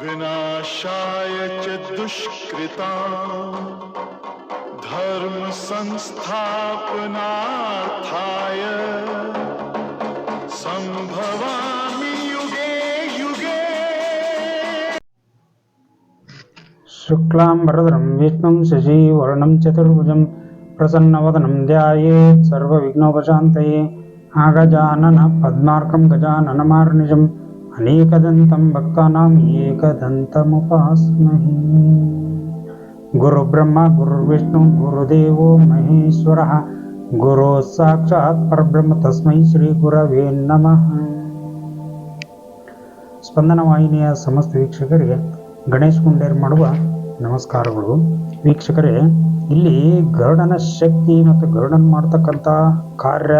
विनाशाय च दुष्कृता धर्म संस्थापनार्थाय संभवामि युगे युगे शुक्लाम्बरधरं विष्णुं शशिवर्णं चतुर्भुजं प्रसन्नवदनं ध्यायेत् सर्वविघ्नोपशान्तये आगजानन पद्मार्कं गजाननमार्निजम् अनेकदन्तं भक्तानाम् एकदन्तमुपास्महे गुरुब्रह्मा गुरुर्विष्णु गुरुदेवो महेश्वरः गुरो साक्षात् परब्रह्म तस्मै ಶ್ರೀಗುರವೇ ನಮಃ ಸ್ಪಂದನ ವಾಹಿನಿಯ ಸಮಸ್ತ ವೀಕ್ಷಕರಿಗೆ ಗಣೇಶ್ ಗುಂಡೇರ್ ಮಾಡುವ ನಮಸ್ಕಾರಗಳು ವೀಕ್ಷಕರೇ ಇಲ್ಲಿ ಗರುಡನ ಶಕ್ತಿ ಮತ್ತು ಗರುಡನ್ ಮಾಡ್ತಕ್ಕಂಥ ಕಾರ್ಯ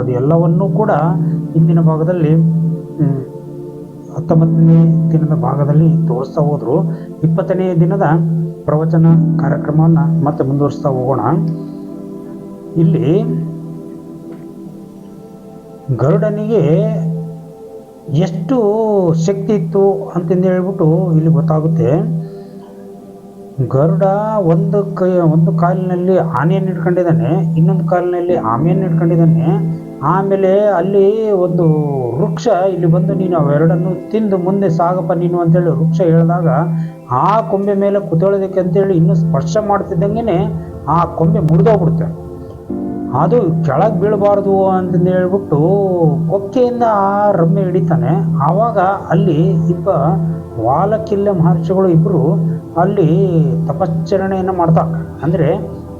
ಅದೆಲ್ಲವನ್ನೂ ಕೂಡ ಇಂದಿನ ಭಾಗದಲ್ಲಿ ಹ್ಮ್, ಹತ್ತೊಂಬತ್ತನೇ ದಿನದ ಭಾಗದಲ್ಲಿ ತೋರಿಸ್ತಾ ಹೋದ್ರು. ಇಪ್ಪತ್ತನೇ ದಿನದ ಪ್ರವಚನ ಕಾರ್ಯಕ್ರಮವನ್ನು ಮತ್ತೆ ಮುಂದುವರಿಸ್ತಾ ಹೋಗೋಣ. ಇಲ್ಲಿ ಗರುಡನಿಗೆ ಎಷ್ಟು ಶಕ್ತಿ ಇತ್ತು ಅಂತಂದು ಹೇಳ್ಬಿಟ್ಟು ಇಲ್ಲಿ ಗೊತ್ತಾಗುತ್ತೆ. ಗರುಡ ಒಂದು ಕೈ, ಒಂದು ಕಾಲಿನಲ್ಲಿ ಆನೆಯನ್ನು ಇಟ್ಕೊಂಡಿದ್ದಾನೆ ಇನ್ನೊಂದು ಕಾಲಿನಲ್ಲಿ ಆಮೆಯನ್ನು ಇಟ್ಕೊಂಡಿದ್ದಾನೆ ಆಮೇಲೆ ಅಲ್ಲಿ ಒಂದು ವೃಕ್ಷ ಇಲ್ಲಿ ಬಂದು ನೀನು ಅವೆರಡನ್ನು ತಿಂದು ಮುಂದೆ ಸಾಗಪ್ಪ ನೀನು ಅಂತೇಳಿ ವೃಕ್ಷ ಹೇಳಿದಾಗ, ಆ ಕೊಂಬೆ ಮೇಲೆ ಕುತ್ಕೊಳ್ಳೋದಕ್ಕೆ ಅಂತೇಳಿ ಇನ್ನೂ ಸ್ಪರ್ಶ ಮಾಡ್ತಿದ್ದಂಗೆ ಆ ಕೊಂಬೆ ಮುರಿದೋಗ್ಬಿಡುತ್ತೆ. ಅದು ಕೆಳಗೆ ಬೀಳಬಾರ್ದು ಅಂತಂದು ಹೇಳ್ಬಿಟ್ಟು ಕೊಕ್ಕೆಯಿಂದ ಆ ರಮ್ಮೆ ಹಿಡಿತಾನೆ. ಆವಾಗ ಅಲ್ಲಿ ಇಬ್ಬ ವಾಲಕಿಲ್ಲ ಮಹರ್ಷಿಗಳು ಇಬ್ಬರು ಅಲ್ಲಿ ತಪಶ್ಚರಣೆಯನ್ನು ಮಾಡ್ತಾ, ಅಂದರೆ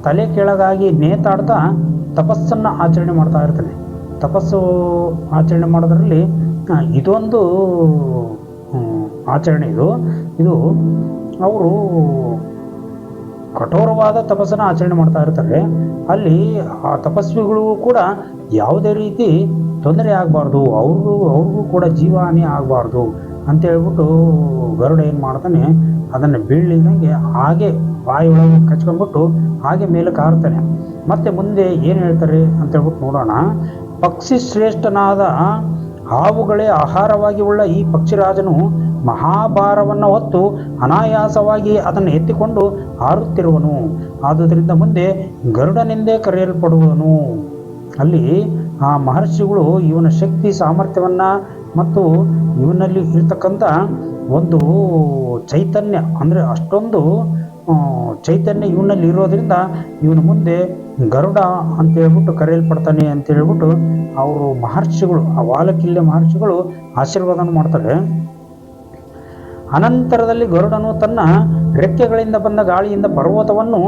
ತಲೆ ಕೆಳಗಾಗಿ ನೇತಾಡ್ತಾ ತಪಸ್ಸನ್ನು ಆಚರಣೆ ಮಾಡ್ತಾ ಇರ್ತಾನೆ. ತಪಸ್ಸು ಆಚರಣೆ ಮಾಡೋದ್ರಲ್ಲಿ ಇದೊಂದು ಆಚರಣೆ ಇದು. ಇದು ಅವರು ಕಠೋರವಾದ ತಪಸ್ಸನ್ನು ಆಚರಣೆ ಮಾಡ್ತಾ ಇರ್ತಾರೆ. ಅಲ್ಲಿ ಆ ತಪಸ್ವಿಗಳು ಕೂಡ ಯಾವುದೇ ರೀತಿ ತೊಂದರೆ ಆಗಬಾರ್ದು, ಅವ್ರಿಗೂ ಅವ್ರಿಗೂ ಕೂಡ ಜೀವಹಾನಿ ಆಗಬಾರ್ದು ಅಂತ ಹೇಳ್ಬಿಟ್ಟು ಗರುಡ ಏನು ಮಾಡ್ತಾನೆ, ಅದನ್ನು ಬೀಳಿದಂಗೆ ಹಾಗೆ ಬಾಯಿಯೊಳಗೆ ಕಚ್ಕೊಂಡ್ಬಿಟ್ಟು ಹಾಗೆ ಮೇಲೆ ಕಾರ್ತಾನೆ ಮತ್ತೆ ಮುಂದೆ ಏನು ಹೇಳ್ತಾರೆ ಅಂತ ಹೇಳ್ಬಿಟ್ಟು ನೋಡೋಣ. ಪಕ್ಷಿ ಶ್ರೇಷ್ಠನಾದ ಹಾವುಗಳೇ ಆಹಾರವಾಗಿ ಉಳ್ಳ ಈ ಪಕ್ಷಿರಾಜನು ಮಹಾಭಾರವನ್ನು ಹೊತ್ತು ಅನಾಯಾಸವಾಗಿ ಅದನ್ನು ಎತ್ತಿಕೊಂಡು ಹಾರುತ್ತಿರುವನು. ಆದುದರಿಂದ ಮುಂದೆ ಗರುಡನೆಂದೇ ಕರೆಯಲ್ಪಡುವನು. ಅಲ್ಲಿ ಆ ಮಹರ್ಷಿಗಳು ಇವನ ಶಕ್ತಿ, ಸಾಮರ್ಥ್ಯವನ್ನು ಮತ್ತು ಇವನಲ್ಲಿ ಇರ್ತಕ್ಕಂಥ ಒಂದು ಚೈತನ್ಯ, ಅಂದರೆ ಅಷ್ಟೊಂದು ಚೈತನ್ಯ ಇವನಲ್ಲಿ ಇರೋದರಿಂದ ಇವನ ಮುಂದೆ ಗರುಡ ಅಂತ ಹೇಳ್ಬಿಟ್ಟು ಕರೆಯಲ್ಪಡ್ತಾನೆ ಅಂತ ಹೇಳ್ಬಿಟ್ಟು ಅವರು ಮಹರ್ಷಿಗಳು, ಆ ವಾಲಕಿಲ್ಯ ಮಹರ್ಷಿಗಳು ಆಶೀರ್ವಾದನ ಮಾಡ್ತಾರೆ. ಅನಂತರದಲ್ಲಿ ಗರುಡನು ತನ್ನ ರೆಕ್ಕೆಗಳಿಂದ ಬಂದ ಗಾಳಿಯಿಂದ ಪರ್ವತವನ್ನು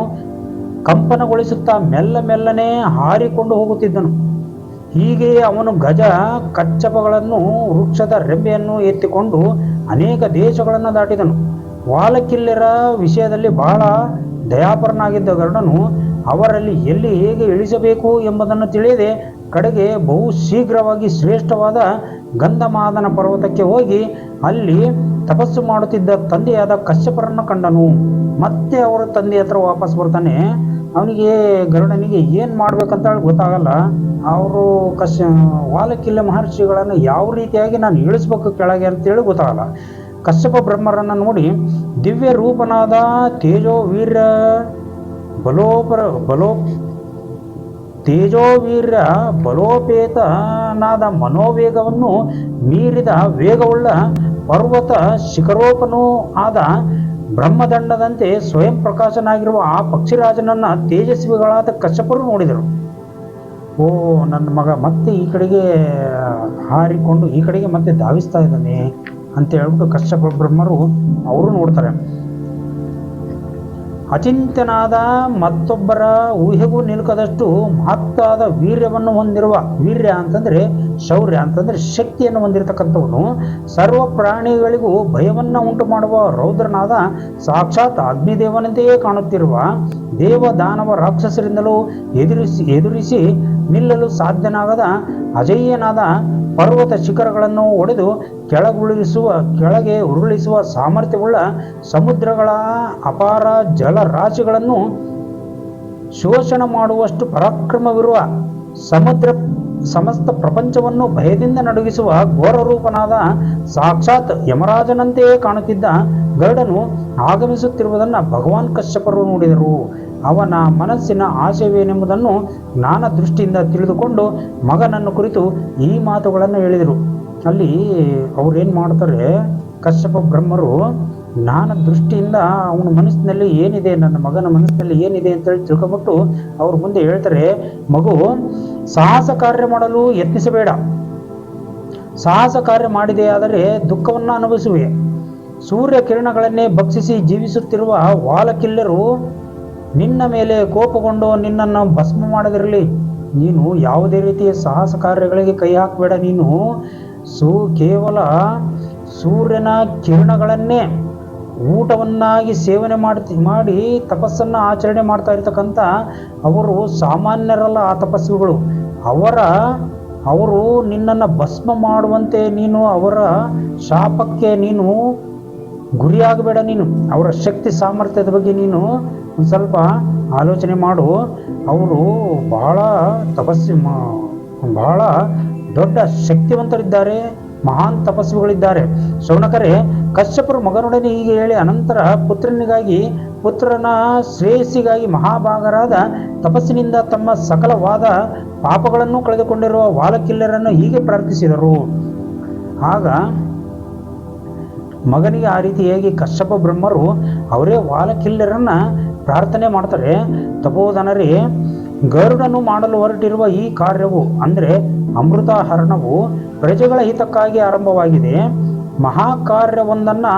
ಕಂಪನಗೊಳಿಸುತ್ತಾ ಮೆಲ್ಲ ಮೆಲ್ಲನೆ ಹಾರಿಕೊಂಡು ಹೋಗುತ್ತಿದ್ದನು. ಹೀಗೆ ಅವನು ಗಜ ಕಚ್ಚಪಗಳನ್ನು, ವೃಕ್ಷದ ರೆಂಬೆಯನ್ನು ಎತ್ತಿಕೊಂಡು ಅನೇಕ ದೇಶಗಳನ್ನು ದಾಟಿದನು. ವಾಲಕಿಲ್ಯರ ವಿಷಯದಲ್ಲಿ ಬಹಳ ದಯಾಪರನಾಗಿದ್ದ ಗರುಡನು ಅವರಲ್ಲಿ ಎಲ್ಲಿ ಹೇಗೆ ಇಳಿಸಬೇಕು ಎಂಬುದನ್ನು ತಿಳಿಯದೆ ಕಡೆಗೆ ಬಹು ಶೀಘ್ರವಾಗಿ ಶ್ರೇಷ್ಠವಾದ ಗಂಧಮಾದನ ಪರ್ವತಕ್ಕೆ ಹೋಗಿ ಅಲ್ಲಿ ತಪಸ್ಸು ಮಾಡುತ್ತಿದ್ದ ತಂದೆಯಾದ ಕಶ್ಯಪರನ್ನು ಕಂಡನು. ಮತ್ತೆ ಅವರ ತಂದೆ ಹತ್ರ ವಾಪಸ್ ಬರ್ತಾನೆ. ಅವನಿಗೆ, ಗರುಡನಿಗೆ ಏನು ಮಾಡ್ಬೇಕಂತ ಹೇಳಿ ಗೊತ್ತಾಗಲ್ಲ. ಅವರು ಕಶ್ಯ ವಾಲಕಿಲ್ಲ ಮಹರ್ಷಿಗಳನ್ನು ಯಾವ ರೀತಿಯಾಗಿ ನಾನು ಇಳಿಸ್ಬೇಕು ಕೆಳಗೆ ಅಂತೇಳಿ ಗೊತ್ತಾಗಲ್ಲ. ಕಶ್ಯಪ ಬ್ರಹ್ಮರನ್ನು ನೋಡಿ ದಿವ್ಯ ರೂಪನಾದ ತೇಜೋ ವೀರ್ಯ ಬಲೋಪರ ಬಲೋ ತೇಜೋವೀರ್ಯ ಬಲೋಪೇತನಾದ ಮನೋವೇಗವನ್ನು ಮೀರಿದ ವೇಗವುಳ್ಳ ಪರ್ವತ ಶಿಖರೋಪನೂ ಆದ ಬ್ರಹ್ಮದಂಡದಂತೆ ಸ್ವಯಂ ಪ್ರಕಾಶನಾಗಿರುವ ಆ ಪಕ್ಷಿರಾಜನನ್ನ ತೇಜಸ್ವಿಗಳಾದ ಕಶ್ಯಪರು ನೋಡಿದರು. ಓ, ನನ್ನ ಮಗ ಮತ್ತೆ ಈ ಕಡೆಗೆ ಹಾರಿಕೊಂಡು ಈ ಕಡೆಗೆ ಮತ್ತೆ ಧಾವಿಸ್ತಾ ಇದ್ದಾನೆ ಅಂತ ಹೇಳ್ಬಿಟ್ಟು ಕಶ್ಯಪ ಬ್ರಹ್ಮರು ಅವರು ನೋಡ್ತಾರೆ. ಅಚಿಂತ್ಯನಾದ ಮತ್ತೊಬ್ಬರ ಊಹೆಗೂ ನಿಲುಕದಷ್ಟು ಮಹತ್ತಾದ ವೀರ್ಯವನ್ನು ಹೊಂದಿರುವ ವೀರ್ಯ ಅಂತಂದ್ರೆ ಶೌರ್ಯ ಅಂತಂದ್ರೆ ಶಕ್ತಿಯನ್ನು ಹೊಂದಿರತಕ್ಕಂಥವನು. ಸರ್ವ ಪ್ರಾಣಿಗಳಿಗೂ ಭಯವನ್ನು ಉಂಟು ಮಾಡುವ ರೌದ್ರನಾದ ಸಾಕ್ಷಾತ್ ಅಗ್ನಿದೇವನಂತೆಯೇ ಕಾಣುತ್ತಿರುವ ದೇವ ದಾನವ ರಾಕ್ಷಸರಿಂದಲೂ ಎದುರಿಸಿ ಎದುರಿಸಿ ನಿಲ್ಲಲು ಸಾಧ್ಯನಾಗದ ಅಜೇಯನಾದ ಪರ್ವತ ಶಿಖರಗಳನ್ನು ಒಡೆದು ಕೆಳಗುಳಿಸುವ ಕೆಳಗೆ ಉರುಳಿಸುವ ಸಾಮರ್ಥ್ಯವುಳ್ಳ ಸಮುದ್ರಗಳ ಅಪಾರ ಜಲರಾಶಿಗಳನ್ನು ಶೋಷಣ ಮಾಡುವಷ್ಟು ಪರಾಕ್ರಮವಿರುವ ಸಮುದ್ರ ಸಮಸ್ತ ಪ್ರಪಂಚವನ್ನು ಭಯದಿಂದ ನಡುಗಿಸುವ ಘೋರ ರೂಪನಾದ ಸಾಕ್ಷಾತ್ ಯಮರಾಜನಂತೆಯೇ ಕಾಣುತ್ತಿದ್ದ ಗರುಡನು ಆಗಮಿಸುತ್ತಿರುವುದನ್ನು ಭಗವಾನ್ ಕಶ್ಯಪರು ನೋಡಿದರು. ಅವನ ಮನಸ್ಸಿನ ಆಶಯವೇನೆಂಬುದನ್ನು ಜ್ಞಾನ ದೃಷ್ಟಿಯಿಂದ ತಿಳಿದುಕೊಂಡು ಮಗನನ್ನು ಕುರಿತು ಈ ಮಾತುಗಳನ್ನು ಹೇಳಿದರು. ಅಲ್ಲಿ ಅವ್ರು ಏನು ಮಾಡ್ತಾರೆ, ಕಶ್ಯಪ ಬ್ರಹ್ಮರು ಜ್ಞಾನ ದೃಷ್ಟಿಯಿಂದ ಅವನ ಮನಸ್ಸಿನಲ್ಲಿ ಏನಿದೆ, ನನ್ನ ಮಗನ ಮನಸ್ಸಿನಲ್ಲಿ ಏನಿದೆ ಅಂತೇಳಿ ತಿಳ್ಕೊಬಿಟ್ಟು ಅವ್ರ ಮುಂದೆ ಹೇಳ್ತಾರೆ, ಮಗು, ಸಾಹಸ ಕಾರ್ಯ ಮಾಡಲು ಯತ್ನಿಸಬೇಡ. ಸಾಹಸ ಕಾರ್ಯ ಮಾಡಿದೆಯಾದರೆ ದುಃಖವನ್ನು ಅನುಭವಿಸುವೆ. ಸೂರ್ಯ ಕಿರಣಗಳನ್ನೇ ಭಕ್ಷಿಸಿ ಜೀವಿಸುತ್ತಿರುವ ವಾಲಕಿಲ್ಲರು ನಿನ್ನ ಮೇಲೆ ಕೋಪಗೊಂಡು ನಿನ್ನನ್ನು ಭಸ್ಮ ಮಾಡದಿರಲಿ. ನೀನು ಯಾವುದೇ ರೀತಿಯ ಸಾಹಸ ಕಾರ್ಯಗಳಿಗೆ ಕೈ ಹಾಕಬೇಡ ನೀನು. ಸೂ, ಕೇವಲ ಸೂರ್ಯನ ಕಿರಣಗಳನ್ನೇ ಊಟವನ್ನಾಗಿ ಸೇವನೆ ಮಾಡ್ತಿ, ಮಾಡಿ ತಪಸ್ಸನ್ನು ಆಚರಣೆ ಮಾಡ್ತಾ ಇರ್ತಕ್ಕಂಥ ಅವರು ಸಾಮಾನ್ಯರಲ್ಲ ಆ ತಪಸ್ವಿಗಳು ಅವರ, ಅವರು ನಿನ್ನನ್ನು ಭಸ್ಮ ಮಾಡುವಂತೆ ನೀನು ಅವರ ಶಾಪಕ್ಕೆ ನೀನು ಗುರಿಯಾಗಬೇಡ ನೀನು. ಅವರ ಶಕ್ತಿ ಸಾಮರ್ಥ್ಯದ ಬಗ್ಗೆ ನೀನು ಒಂದು ಸ್ವಲ್ಪ ಆಲೋಚನೆ ಮಾಡು. ಅವರು ಬಹಳ ತಪಸ್ವಿ ಬಹಳ ದೊಡ್ಡ ಶಕ್ತಿವಂತರಿದ್ದಾರೆ. ಮಹಾನ್ ತಪಸ್ವಿಗಳಿದ್ದಾರೆ. ಶೌನಕರೆ, ಕಶ್ಯಪರು ಮಗನೊಡನೆ ಹೀಗೆ ಹೇಳಿ ಅನಂತರ ಪುತ್ರನಿಗಾಗಿ, ಪುತ್ರನ ಶ್ರೇಯಸ್ಸಿಗಾಗಿ ಮಹಾಭಾಗರಾದ ತಪಸ್ಸಿನಿಂದ ತಮ್ಮ ಸಕಲವಾದ ಪಾಪಗಳನ್ನು ಕಳೆದುಕೊಂಡಿರುವ ವಾಲಕಿಲ್ಲರನ್ನು ಹೀಗೆ ಪ್ರಾರ್ಥಿಸಿದರು. ಆಗ ಮಗನಿಗೆ ಆ ರೀತಿಯಾಗಿ ಕಶ್ಯಪ ಬ್ರಹ್ಮರು ಅವರೇ ವಾಲಕಿಲ್ಲರನ್ನ ಪ್ರಾರ್ಥನೆ ಮಾಡ್ತಾರೆ. ತಪೋಧನರೇ ಗರುಡನು ಮಾಡಲು ಹೊರಟಿರುವ ಈ ಕಾರ್ಯವು ಅಂದರೆ ಅಮೃತಾಹರಣವು ಪ್ರಜೆಗಳ ಹಿತಕ್ಕಾಗಿ ಆರಂಭವಾಗಿದೆ. ಮಹಾಕಾರ್ಯವೊಂದನ್ನು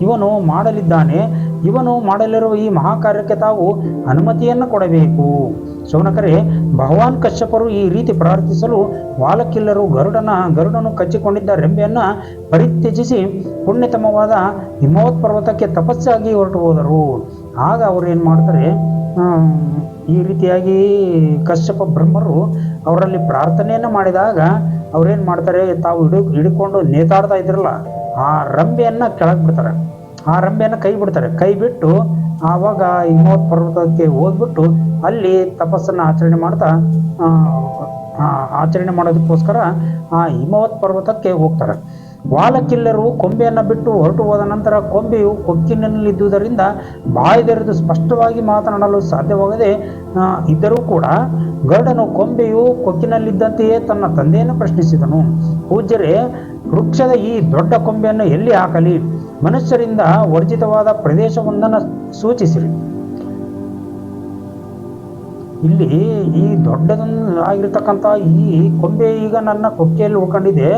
ಇವನು ಮಾಡಲಿದ್ದಾನೆ. ಇವನು ಮಾಡಲಿರುವ ಈ ಮಹಾಕಾರ್ಯಕ್ಕೆ ತಾವು ಅನುಮತಿಯನ್ನು ಕೊಡಬೇಕು. ಶೌನಕರೇ ಭಗವಾನ್ ಕಶ್ಯಪರು ಈ ರೀತಿ ಪ್ರಾರ್ಥಿಸಲು ವಾಲಕಿಲ್ಲರು ಗರುಡನ, ಗರುಡನು ಕಚ್ಚಿಕೊಂಡಿದ್ದ ರೆಂಬೆಯನ್ನು ಪರಿತ್ಯಜಿಸಿ ಪುಣ್ಯತಮವಾದ ಹಿಮವತ್ ಪರ್ವತಕ್ಕೆ ತಪಸ್ಸಾಗಿ ಹೊರಟು ಹೋದರು. ಆಗ ಅವರು ಏನು ಮಾಡ್ತಾರೆ? ಈ ರೀತಿಯಾಗಿ ಕಶ್ಯಪ ಬ್ರಹ್ಮರು ಅವರಲ್ಲಿ ಪ್ರಾರ್ಥನೆಯನ್ನು ಮಾಡಿದಾಗ ಅವ್ರೇನು ಮಾಡ್ತಾರೆ? ತಾವು ಹಿಡಿ, ಹಿಡ್ಕೊಂಡು ನೇತಾಡ್ತಾ ಇದ್ರಲ್ಲ, ಆ ರಂಬೆಯನ್ನು ಕೆಳಗೆ ಬಿಡ್ತಾರೆ. ಆ ರಂಬೆಯನ್ನು ಕೈ ಬಿಡ್ತಾರೆ. ಕೈ ಬಿಟ್ಟು ಆವಾಗ ಹಿಮವತ್ ಪರ್ವತಕ್ಕೆ ಹೋದ್ಬಿಟ್ಟು ಅಲ್ಲಿ ತಪಸ್ಸನ್ನು ಆಚರಣೆ ಮಾಡ್ತಾ ಆಚರಣೆ ಮಾಡೋದಕ್ಕೋಸ್ಕರ ಆ ಹಿಮವತ್ ಪರ್ವತಕ್ಕೆ ಹೋಗ್ತಾರೆ. ವಾಲಕಿಲ್ಲರು ಕೊಂಬೆಯನ್ನು ಬಿಟ್ಟು ಹೊರಟು ಹೋದ ನಂತರ ಕೊಂಬೆಯು ಕೊಕ್ಕಿನಲ್ಲಿದ್ದುದರಿಂದ ಬಾಯಿದೆರೆದು ಸ್ಪಷ್ಟವಾಗಿ ಮಾತನಾಡಲು ಸಾಧ್ಯವಾಗದೆ ಇದ್ದರೂ ಕೂಡ ಗರುಡನು ಕೊಂಬೆಯು ಕೊಕ್ಕಿನಲ್ಲಿದ್ದಂತೆಯೇ ತನ್ನ ತಂದೆಯನ್ನು ಪ್ರಶ್ನಿಸಿದನು. ಪೂಜ್ಯರೇ, ವೃಕ್ಷದ ಈ ದೊಡ್ಡ ಕೊಂಬೆಯನ್ನು ಎಲ್ಲಿ ಹಾಕಲಿ? ಮನುಷ್ಯರಿಂದ ವರ್ಜಿತವಾದ ಪ್ರದೇಶವೊಂದನ್ನು ಸೂಚಿಸಿರಿ. ಇಲ್ಲಿ ಈ ದೊಡ್ಡದೊಂದು ಆಗಿರ್ತಕ್ಕಂಥ ಈ ಕೊಂಬೆ ಈಗ ನನ್ನ ಕೊಕ್ಕೆಯಲ್ಲಿ ಉಳ್ಕೊಂಡಿದೆ.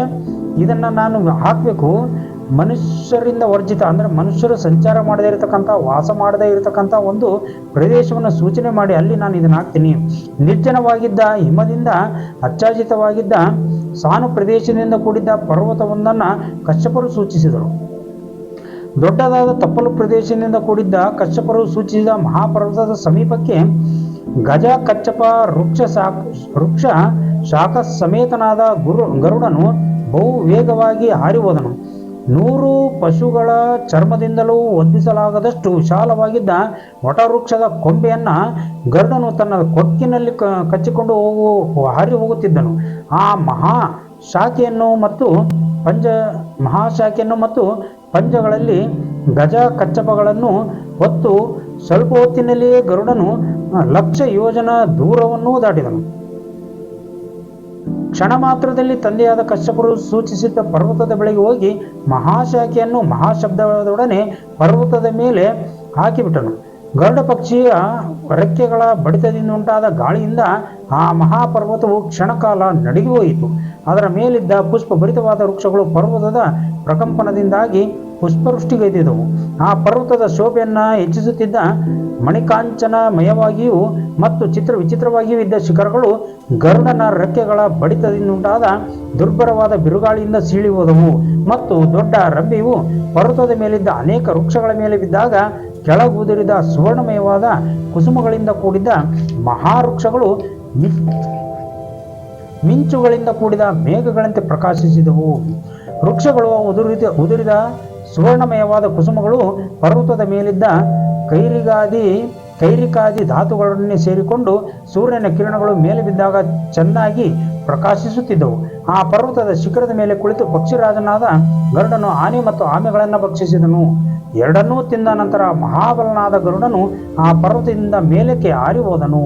ಇದನ್ನು ನಾನು ಹಾಕಬೇಕು. ಮನುಷ್ಯರಿಂದ ವರ್ಜಿತ, ಅಂದರೆ ಮನುಷ್ಯರು ಸಂಚಾರ ಮಾಡದೇ ಇರತಕ್ಕಂಥ, ವಾಸ ಮಾಡದೇ ಇರತಕ್ಕಂಥ ಒಂದು ಪ್ರದೇಶವನ್ನು ಸೂಚನೆ ಮಾಡಿ ಅಲ್ಲಿ ನಾನು ಇದನ್ನು ಹಾಕ್ತೀನಿ. ನಿರ್ಜನವಾಗಿದ್ದ, ಹಿಮದಿಂದ ಅಚ್ಚಾಜಿತವಾಗಿದ್ದ ಸಾನು ಪ್ರದೇಶದಿಂದ ಕೂಡಿದ್ದ ಪರ್ವತವೊಂದನ್ನು ಕಶ್ಯಪರು ಸೂಚಿಸಿದರು. ದೊಡ್ಡದಾದ ತಪ್ಪಲು ಪ್ರದೇಶದಿಂದ ಕೂಡಿದ್ದ ಕಶ್ಯಪರು ಸೂಚಿಸಿದ ಮಹಾಪರ್ವತದ ಸಮೀಪಕ್ಕೆ ಗಜ ಕಚ್ಚಪ ವೃಕ್ಷ ಶಾಖ ವೃಕ್ಷ ಶಾಖ ಸಮೇತನಾದ ಗುರು, ಗರುಡನು ಬಹು ವೇಗವಾಗಿ ಹಾರಿಹೋದನು. ನೂರು ಪಶುಗಳ ಚರ್ಮದಿಂದಲೂ ಒದ್ದಿಸಲಾಗದಷ್ಟು ವಿಶಾಲವಾಗಿದ್ದ ವಟವೃಕ್ಷದ ಕೊಂಬೆಯನ್ನು ಗರುಡನು ತನ್ನ ಕೊಕ್ಕಿನಲ್ಲಿ ಕಚ್ಚಿಕೊಂಡು ಹೋಗು, ಹಾರಿ ಹೋಗುತ್ತಿದ್ದನು. ಆ ಮಹಾ ಶಾಖೆಯನ್ನು ಮತ್ತು ಪಂಜ ಮಹಾಶಾಖೆಯನ್ನು ಮತ್ತು ಪಂಜಗಳಲ್ಲಿ ಗಜ ಕಚ್ಚಪಗಳನ್ನು ಹೊತ್ತು ಸ್ವಲ್ಪ ಹೊತ್ತಿನಲ್ಲಿಯೇ ಗರುಡನು ಲಕ್ಷ ಯೋಜನ ದೂರವನ್ನು ದಾಟಿದನು. ಕ್ಷಣ ಮಾತ್ರದಲ್ಲಿ ತಂದೆಯಾದ ಕಶ್ಯಪರು ಸೂಚಿಸಿದ್ದ ಪರ್ವತದ ಬಳಿಗೆ ಹೋಗಿ ಮಹಾಶಾಖೆಯನ್ನು ಮಹಾಶಬ್ದದೊಡನೆ ಪರ್ವತದ ಮೇಲೆ ಹಾಕಿಬಿಟ್ಟನು. ಗರುಡ ಪಕ್ಷಿಯ ರೆಕ್ಕೆಗಳ ಬಡಿತದಿಂದ ಉಂಟಾದ ಗಾಳಿಯಿಂದ ಆ ಮಹಾಪರ್ವತವು ಕ್ಷಣಕಾಲ ನಡುಗಿ ಹೋಯಿತು. ಅದರ ಮೇಲಿದ್ದ ಪುಷ್ಪ ಭರಿತವಾದ ವೃಕ್ಷಗಳು ಪರ್ವತದ ಪ್ರಕಂಪನದಿಂದಾಗಿ ಪುಷ್ಪವೃಷ್ಟಿಗೈದಿದ್ದವು ಆ ಪರ್ವತದ ಶೋಭೆಯನ್ನ ಹೆಚ್ಚಿಸುತ್ತಿದ್ದ ಮಣಿಕಾಂಚನಮಯವಾಗಿಯೂ ಮತ್ತು ಚಿತ್ರ ವಿಚಿತ್ರವಾಗಿಯೂ ಇದ್ದ ಶಿಖರಗಳು ಗರುಡನ ರೆಕ್ಕೆಗಳ ಬಡಿತದಿಂದುಂಟಾದ ದುರ್ಬರವಾದ ಬಿರುಗಾಳಿಯಿಂದ ಸೀಳಿ ಹೋದವು. ಮತ್ತು ದೊಡ್ಡ ರಂಬೆಯು ಪರ್ವತದ ಮೇಲಿದ್ದ ಅನೇಕ ವೃಕ್ಷಗಳ ಮೇಲೆ ಬಿದ್ದಾಗ ಕೆಳಗುದುರಿದ ಸುವರ್ಣಮಯವಾದ ಕುಸುಮಗಳಿಂದ ಕೂಡಿದ್ದ ಮಹಾವೃಕ್ಷಗಳು ಮಿಂಚುಗಳಿಂದ ಕೂಡಿದ ಮೇಘಗಳಂತೆ ಪ್ರಕಾಶಿಸಿದವು. ವೃಕ್ಷಗಳು ಉದುರಿದ ಉದುರಿದ ಸುವರ್ಣಮಯವಾದ ಕುಸುಮಗಳು ಪರ್ವತದ ಮೇಲಿದ್ದ ಕೈರಿಗಾದಿ, ಕೈರಿಕಾದಿ ಧಾತುಗಳನ್ನೇ ಸೇರಿಕೊಂಡು ಸೂರ್ಯನ ಕಿರಣಗಳು ಮೇಲೆ ಬಿದ್ದಾಗ ಚೆನ್ನಾಗಿ ಪ್ರಕಾಶಿಸುತ್ತಿದ್ದವು. ಆ ಪರ್ವತದ ಶಿಖರದ ಮೇಲೆ ಕುಳಿತು ಪಕ್ಷಿರಾಜನಾದ ಗರುಡನು ಆನೆ ಮತ್ತು ಆಮೆಗಳನ್ನು ಭಕ್ಷಿಸಿದನು. ಎರಡನ್ನೂ ತಿಂದ ನಂತರ ಮಹಾಬಲನಾದ ಗರುಡನು ಆ ಪರ್ವತದಿಂದ ಮೇಲಕ್ಕೆ ಹಾರಿ ಹೋದನು.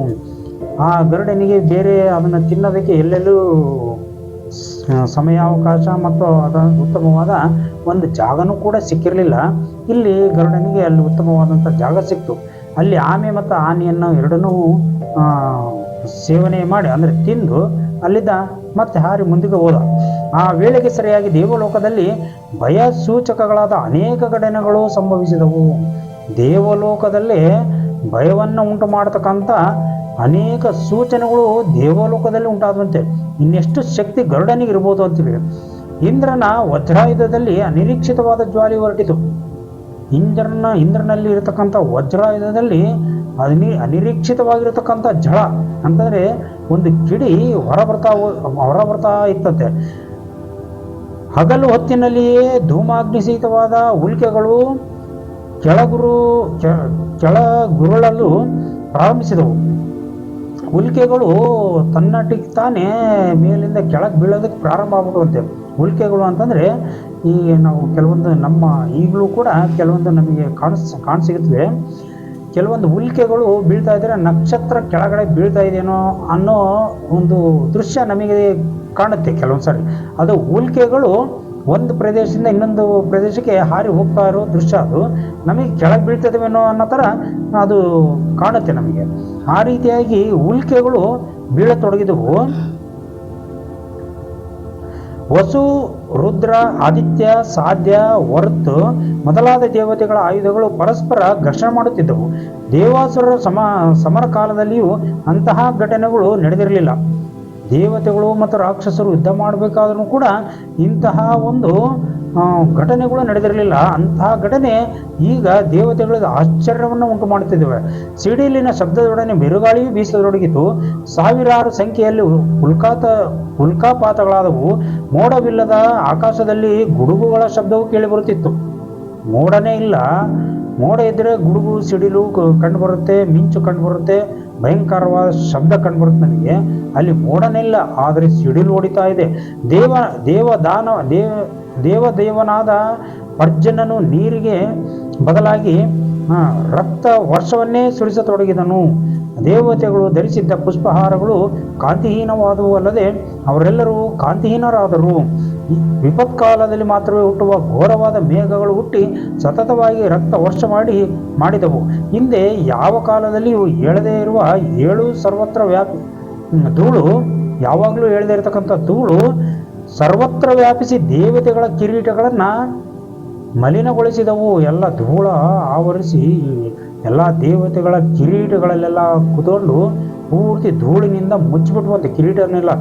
ಆ ಗರುಡನಿಗೆ ಬೇರೆ ಅದನ್ನು ತಿನ್ನೋದಕ್ಕೆ ಎಲ್ಲೆಲ್ಲೂ ಸಮಯಾವಕಾಶ ಮತ್ತು ಅದ ಉತ್ತಮವಾದ ಒಂದು ಜಾಗನೂ ಕೂಡ ಸಿಕ್ಕಿರಲಿಲ್ಲ. ಇಲ್ಲಿ ಗರುಡನಿಗೆ ಅಲ್ಲಿ ಉತ್ತಮವಾದಂಥ ಜಾಗ ಸಿಕ್ತು. ಅಲ್ಲಿ ಆಮೆ ಮತ್ತು ಆನೆಯನ್ನು ಎರಡನ್ನೂ ಸೇವನೆ ಮಾಡಿ, ಅಂದರೆ ತಿಂದು ಅಲ್ಲಿದ್ದ ಮತ್ತೆ ಹಾರಿ ಮುಂದಿಗೆ ಹೋದ. ಆ ವೇಳೆಗೆ ಸರಿಯಾಗಿ ದೇವಲೋಕದಲ್ಲಿ ಭಯ ಸೂಚಕಗಳಾದ ಅನೇಕ ಘಟನೆಗಳು ಸಂಭವಿಸಿದವು. ದೇವಲೋಕದಲ್ಲಿ ಭಯವನ್ನು ಉಂಟು ಮಾಡತಕ್ಕಂಥ ಅನೇಕ ಸೂಚನೆಗಳು ದೇವಲೋಕದಲ್ಲಿ ಉಂಟಾದಂತೆ. ಇನ್ನೆಷ್ಟು ಶಕ್ತಿ ಗರುಡನಿಗೆ ಇರ್ಬೋದು ಅಂತೀವಿ ಇಂದ್ರನ ವಜ್ರಾಯುಧದಲ್ಲಿ ಅನಿರೀಕ್ಷಿತವಾದ ಜ್ವಾಲಿ ಹೊರಟಿತು. ಇಂದ್ರನ, ಇಂದ್ರನಲ್ಲಿ ಇರತಕ್ಕಂಥ ವಜ್ರಾಯುಧದಲ್ಲಿ ಅನಿ, ಅನಿರೀಕ್ಷಿತವಾಗಿರತಕ್ಕಂಥ ಜಳ ಅಂತಂದರೆ ಒಂದು ಕಿಡಿ ಹೊರಬರ್ತಾ ಹೊರ ಬರ್ತಾ ಇತ್ತಂತೆ. ಹಗಲು ಹೊತ್ತಿನಲ್ಲಿಯೇ ಧೂಮಾಗ್ನಿ ಸಹಿತವಾದ ಉಲ್ಕೆಗಳು ಕೆಳಗುರು, ಕೆಳ, ಕೆಳಗುರುಳಲು ಪ್ರಾರಂಭಿಸಿದವು. ಉಲ್ಕೆಗಳು ತನ್ನಟಿಗೆ ತಾನೇ ಮೇಲಿಂದ ಕೆಳಗೆ ಬೀಳೋದಕ್ಕೆ ಪ್ರಾರಂಭ ಆಗ್ಬಿಡುವಂತೆ. ಉಲ್ಕೆಗಳು ಅಂತಂದರೆ ಈ ನಾವು ಕೆಲವೊಂದು ನಮ್ಮ ಈಗಲೂ ಕೂಡ ಕೆಲವೊಂದು ನಮಗೆ ಕಾಣಿಸ್, ಕಾಣಿಸಿಗುತ್ತವೆ. ಕೆಲವೊಂದು ಉಲ್ಕೆಗಳು ಬೀಳ್ತಾ ಇದ್ರೆ ನಕ್ಷತ್ರ ಕೆಳಗಡೆ ಬೀಳ್ತಾ ಇದೆಯೋ ಅನ್ನೋ ಒಂದು ದೃಶ್ಯ ನಮಗೆ ಕಾಣುತ್ತೆ ಕೆಲವೊಂದು ಸಾರಿ ಅದು ಉಲ್ಕೆಗಳು ಒಂದು ಪ್ರದೇಶದಿಂದ ಇನ್ನೊಂದು ಪ್ರದೇಶಕ್ಕೆ ಹಾರಿ ಹೋಗ್ತಾ ಇರೋ ದೃಶ್ಯ ಅದು. ನಮಗೆ ಕೆಳಗೆ ಬೀಳ್ತದವೇನೋ ಅನ್ನೋ ಥರ ಅದು ಕಾಣುತ್ತೆ ನಮಗೆ. ಆ ರೀತಿಯಾಗಿ ಉಲ್ಕೆಗಳು ಬೀಳತೊಡಗಿದವು. ವಸು, ರುದ್ರ, ಆದಿತ್ಯ, ಸಾಧ್ಯ, ವರ್ತ್ ಮೊದಲಾದ ದೇವತೆಗಳ ಆಯುಧಗಳು ಪರಸ್ಪರ ಘರ್ಷಣೆ ಮಾಡುತ್ತಿದ್ದವು. ದೇವಾಸುರ ಸಮ, ಸಮರ ಕಾಲದಲ್ಲಿಯೂ ಅಂತಹ ಘಟನೆಗಳು ನಡೆದಿರಲಿಲ್ಲ. ದೇವತೆಗಳು ಮತ್ತು ರಾಕ್ಷಸರು ಯುದ್ಧ ಮಾಡಬೇಕಾದ್ರೂ ಕೂಡ ಇಂತಹ ಒಂದು ಘಟನೆಗಳು ನಡೆದಿರಲಿಲ್ಲ. ಅಂತಹ ಘಟನೆ ಈಗ ದೇವತೆಗಳಿಗೆ ಆಶ್ಚರ್ಯವನ್ನು ಉಂಟು ಮಾಡುತ್ತಿದ್ದೇವೆ. ಸಿಡಿಲಿನ ಶಬ್ದದೊಡನೆ ಬಿರುಗಾಳಿಯೂ ಬೀಸತೊಡಗಿತು. ಸಾವಿರಾರು ಸಂಖ್ಯೆಯಲ್ಲಿ ಉಲ್ಕಾತ ಉಲ್ಕಾಪಾತಗಳಾದವು ಮೋಡವಿಲ್ಲದ ಆಕಾಶದಲ್ಲಿ ಗುಡುಗುಗಳ ಶಬ್ದವು ಕೇಳಿಬರುತ್ತಿತ್ತು. ಮೋಡನೇ ಇಲ್ಲ. ಮೋಡ ಇದ್ದರೆ ಗುಡುಗು, ಸಿಡಿಲು ಕಂಡುಬರುತ್ತೆ, ಮಿಂಚು ಕಂಡುಬರುತ್ತೆ. ಭಯಂಕರವಾದ ಶಬ್ದ ಕಂಡುಬರುತ್ತೆ ನನಗೆ. ಅಲ್ಲಿ ಮೋಡನಿಲ್ಲ, ಆದರೆ ಸಿಡಿಲು ಹೊಡಿತಾ ಇದೆ. ದೇವ, ದೇವದಾನ, ದೇವ, ದೇವದೇವನಾದ ಪರ್ಜನನು ನೀರಿಗೆ ಬದಲಾಗಿ ರಕ್ತ ವರ್ಷವನ್ನೇ ಸುರಿಸತೊಡಗಿದನು. ದೇವತೆಗಳು ಧರಿಸಿದ್ದ ಪುಷ್ಪಹಾರಗಳು ಕಾಂತಿಹೀನವಾದವು ಅಲ್ಲದೆ ಅವರೆಲ್ಲರೂ ಕಾಂತಿಹೀನರಾದರು. ವಿಪತ್ಕಾಲದಲ್ಲಿ ಮಾತ್ರವೇ ಹುಟ್ಟುವ ಘೋರವಾದ ಮೇಘಗಳು ಹುಟ್ಟಿ ಸತತವಾಗಿ ರಕ್ತ ವರ್ಷ ಮಾಡಿ, ಮಾಡಿದವು. ಹಿಂದೆ ಯಾವ ಕಾಲದಲ್ಲಿಯೂ ಏಳದೇ ಇರುವ ಏಳು ಸರ್ವತ್ರ ವ್ಯಾಪಿ ಧೂಳು, ಯಾವಾಗಲೂ ಹೇಳದೇ ಇರತಕ್ಕಂಥ ಧೂಳು, ಸರ್ವತ್ರ ವ್ಯಾಪಿಸಿ ದೇವತೆಗಳ ಕಿರೀಟಗಳನ್ನು ಮಲಿನಗೊಳಿಸಿದವು. ಎಲ್ಲ ಧೂಳ ಆವರಿಸಿ ಎಲ್ಲ ದೇವತೆಗಳ ಕಿರೀಟಗಳಲ್ಲೆಲ್ಲ ಕುತ್ಕೊಂಡು ಪೂರ್ತಿ ಧೂಳಿನಿಂದ ಮುಚ್ಚಿಬಿಟ್ಟುವಂಥ ಕಿರೀಟನೆಲ್ಲ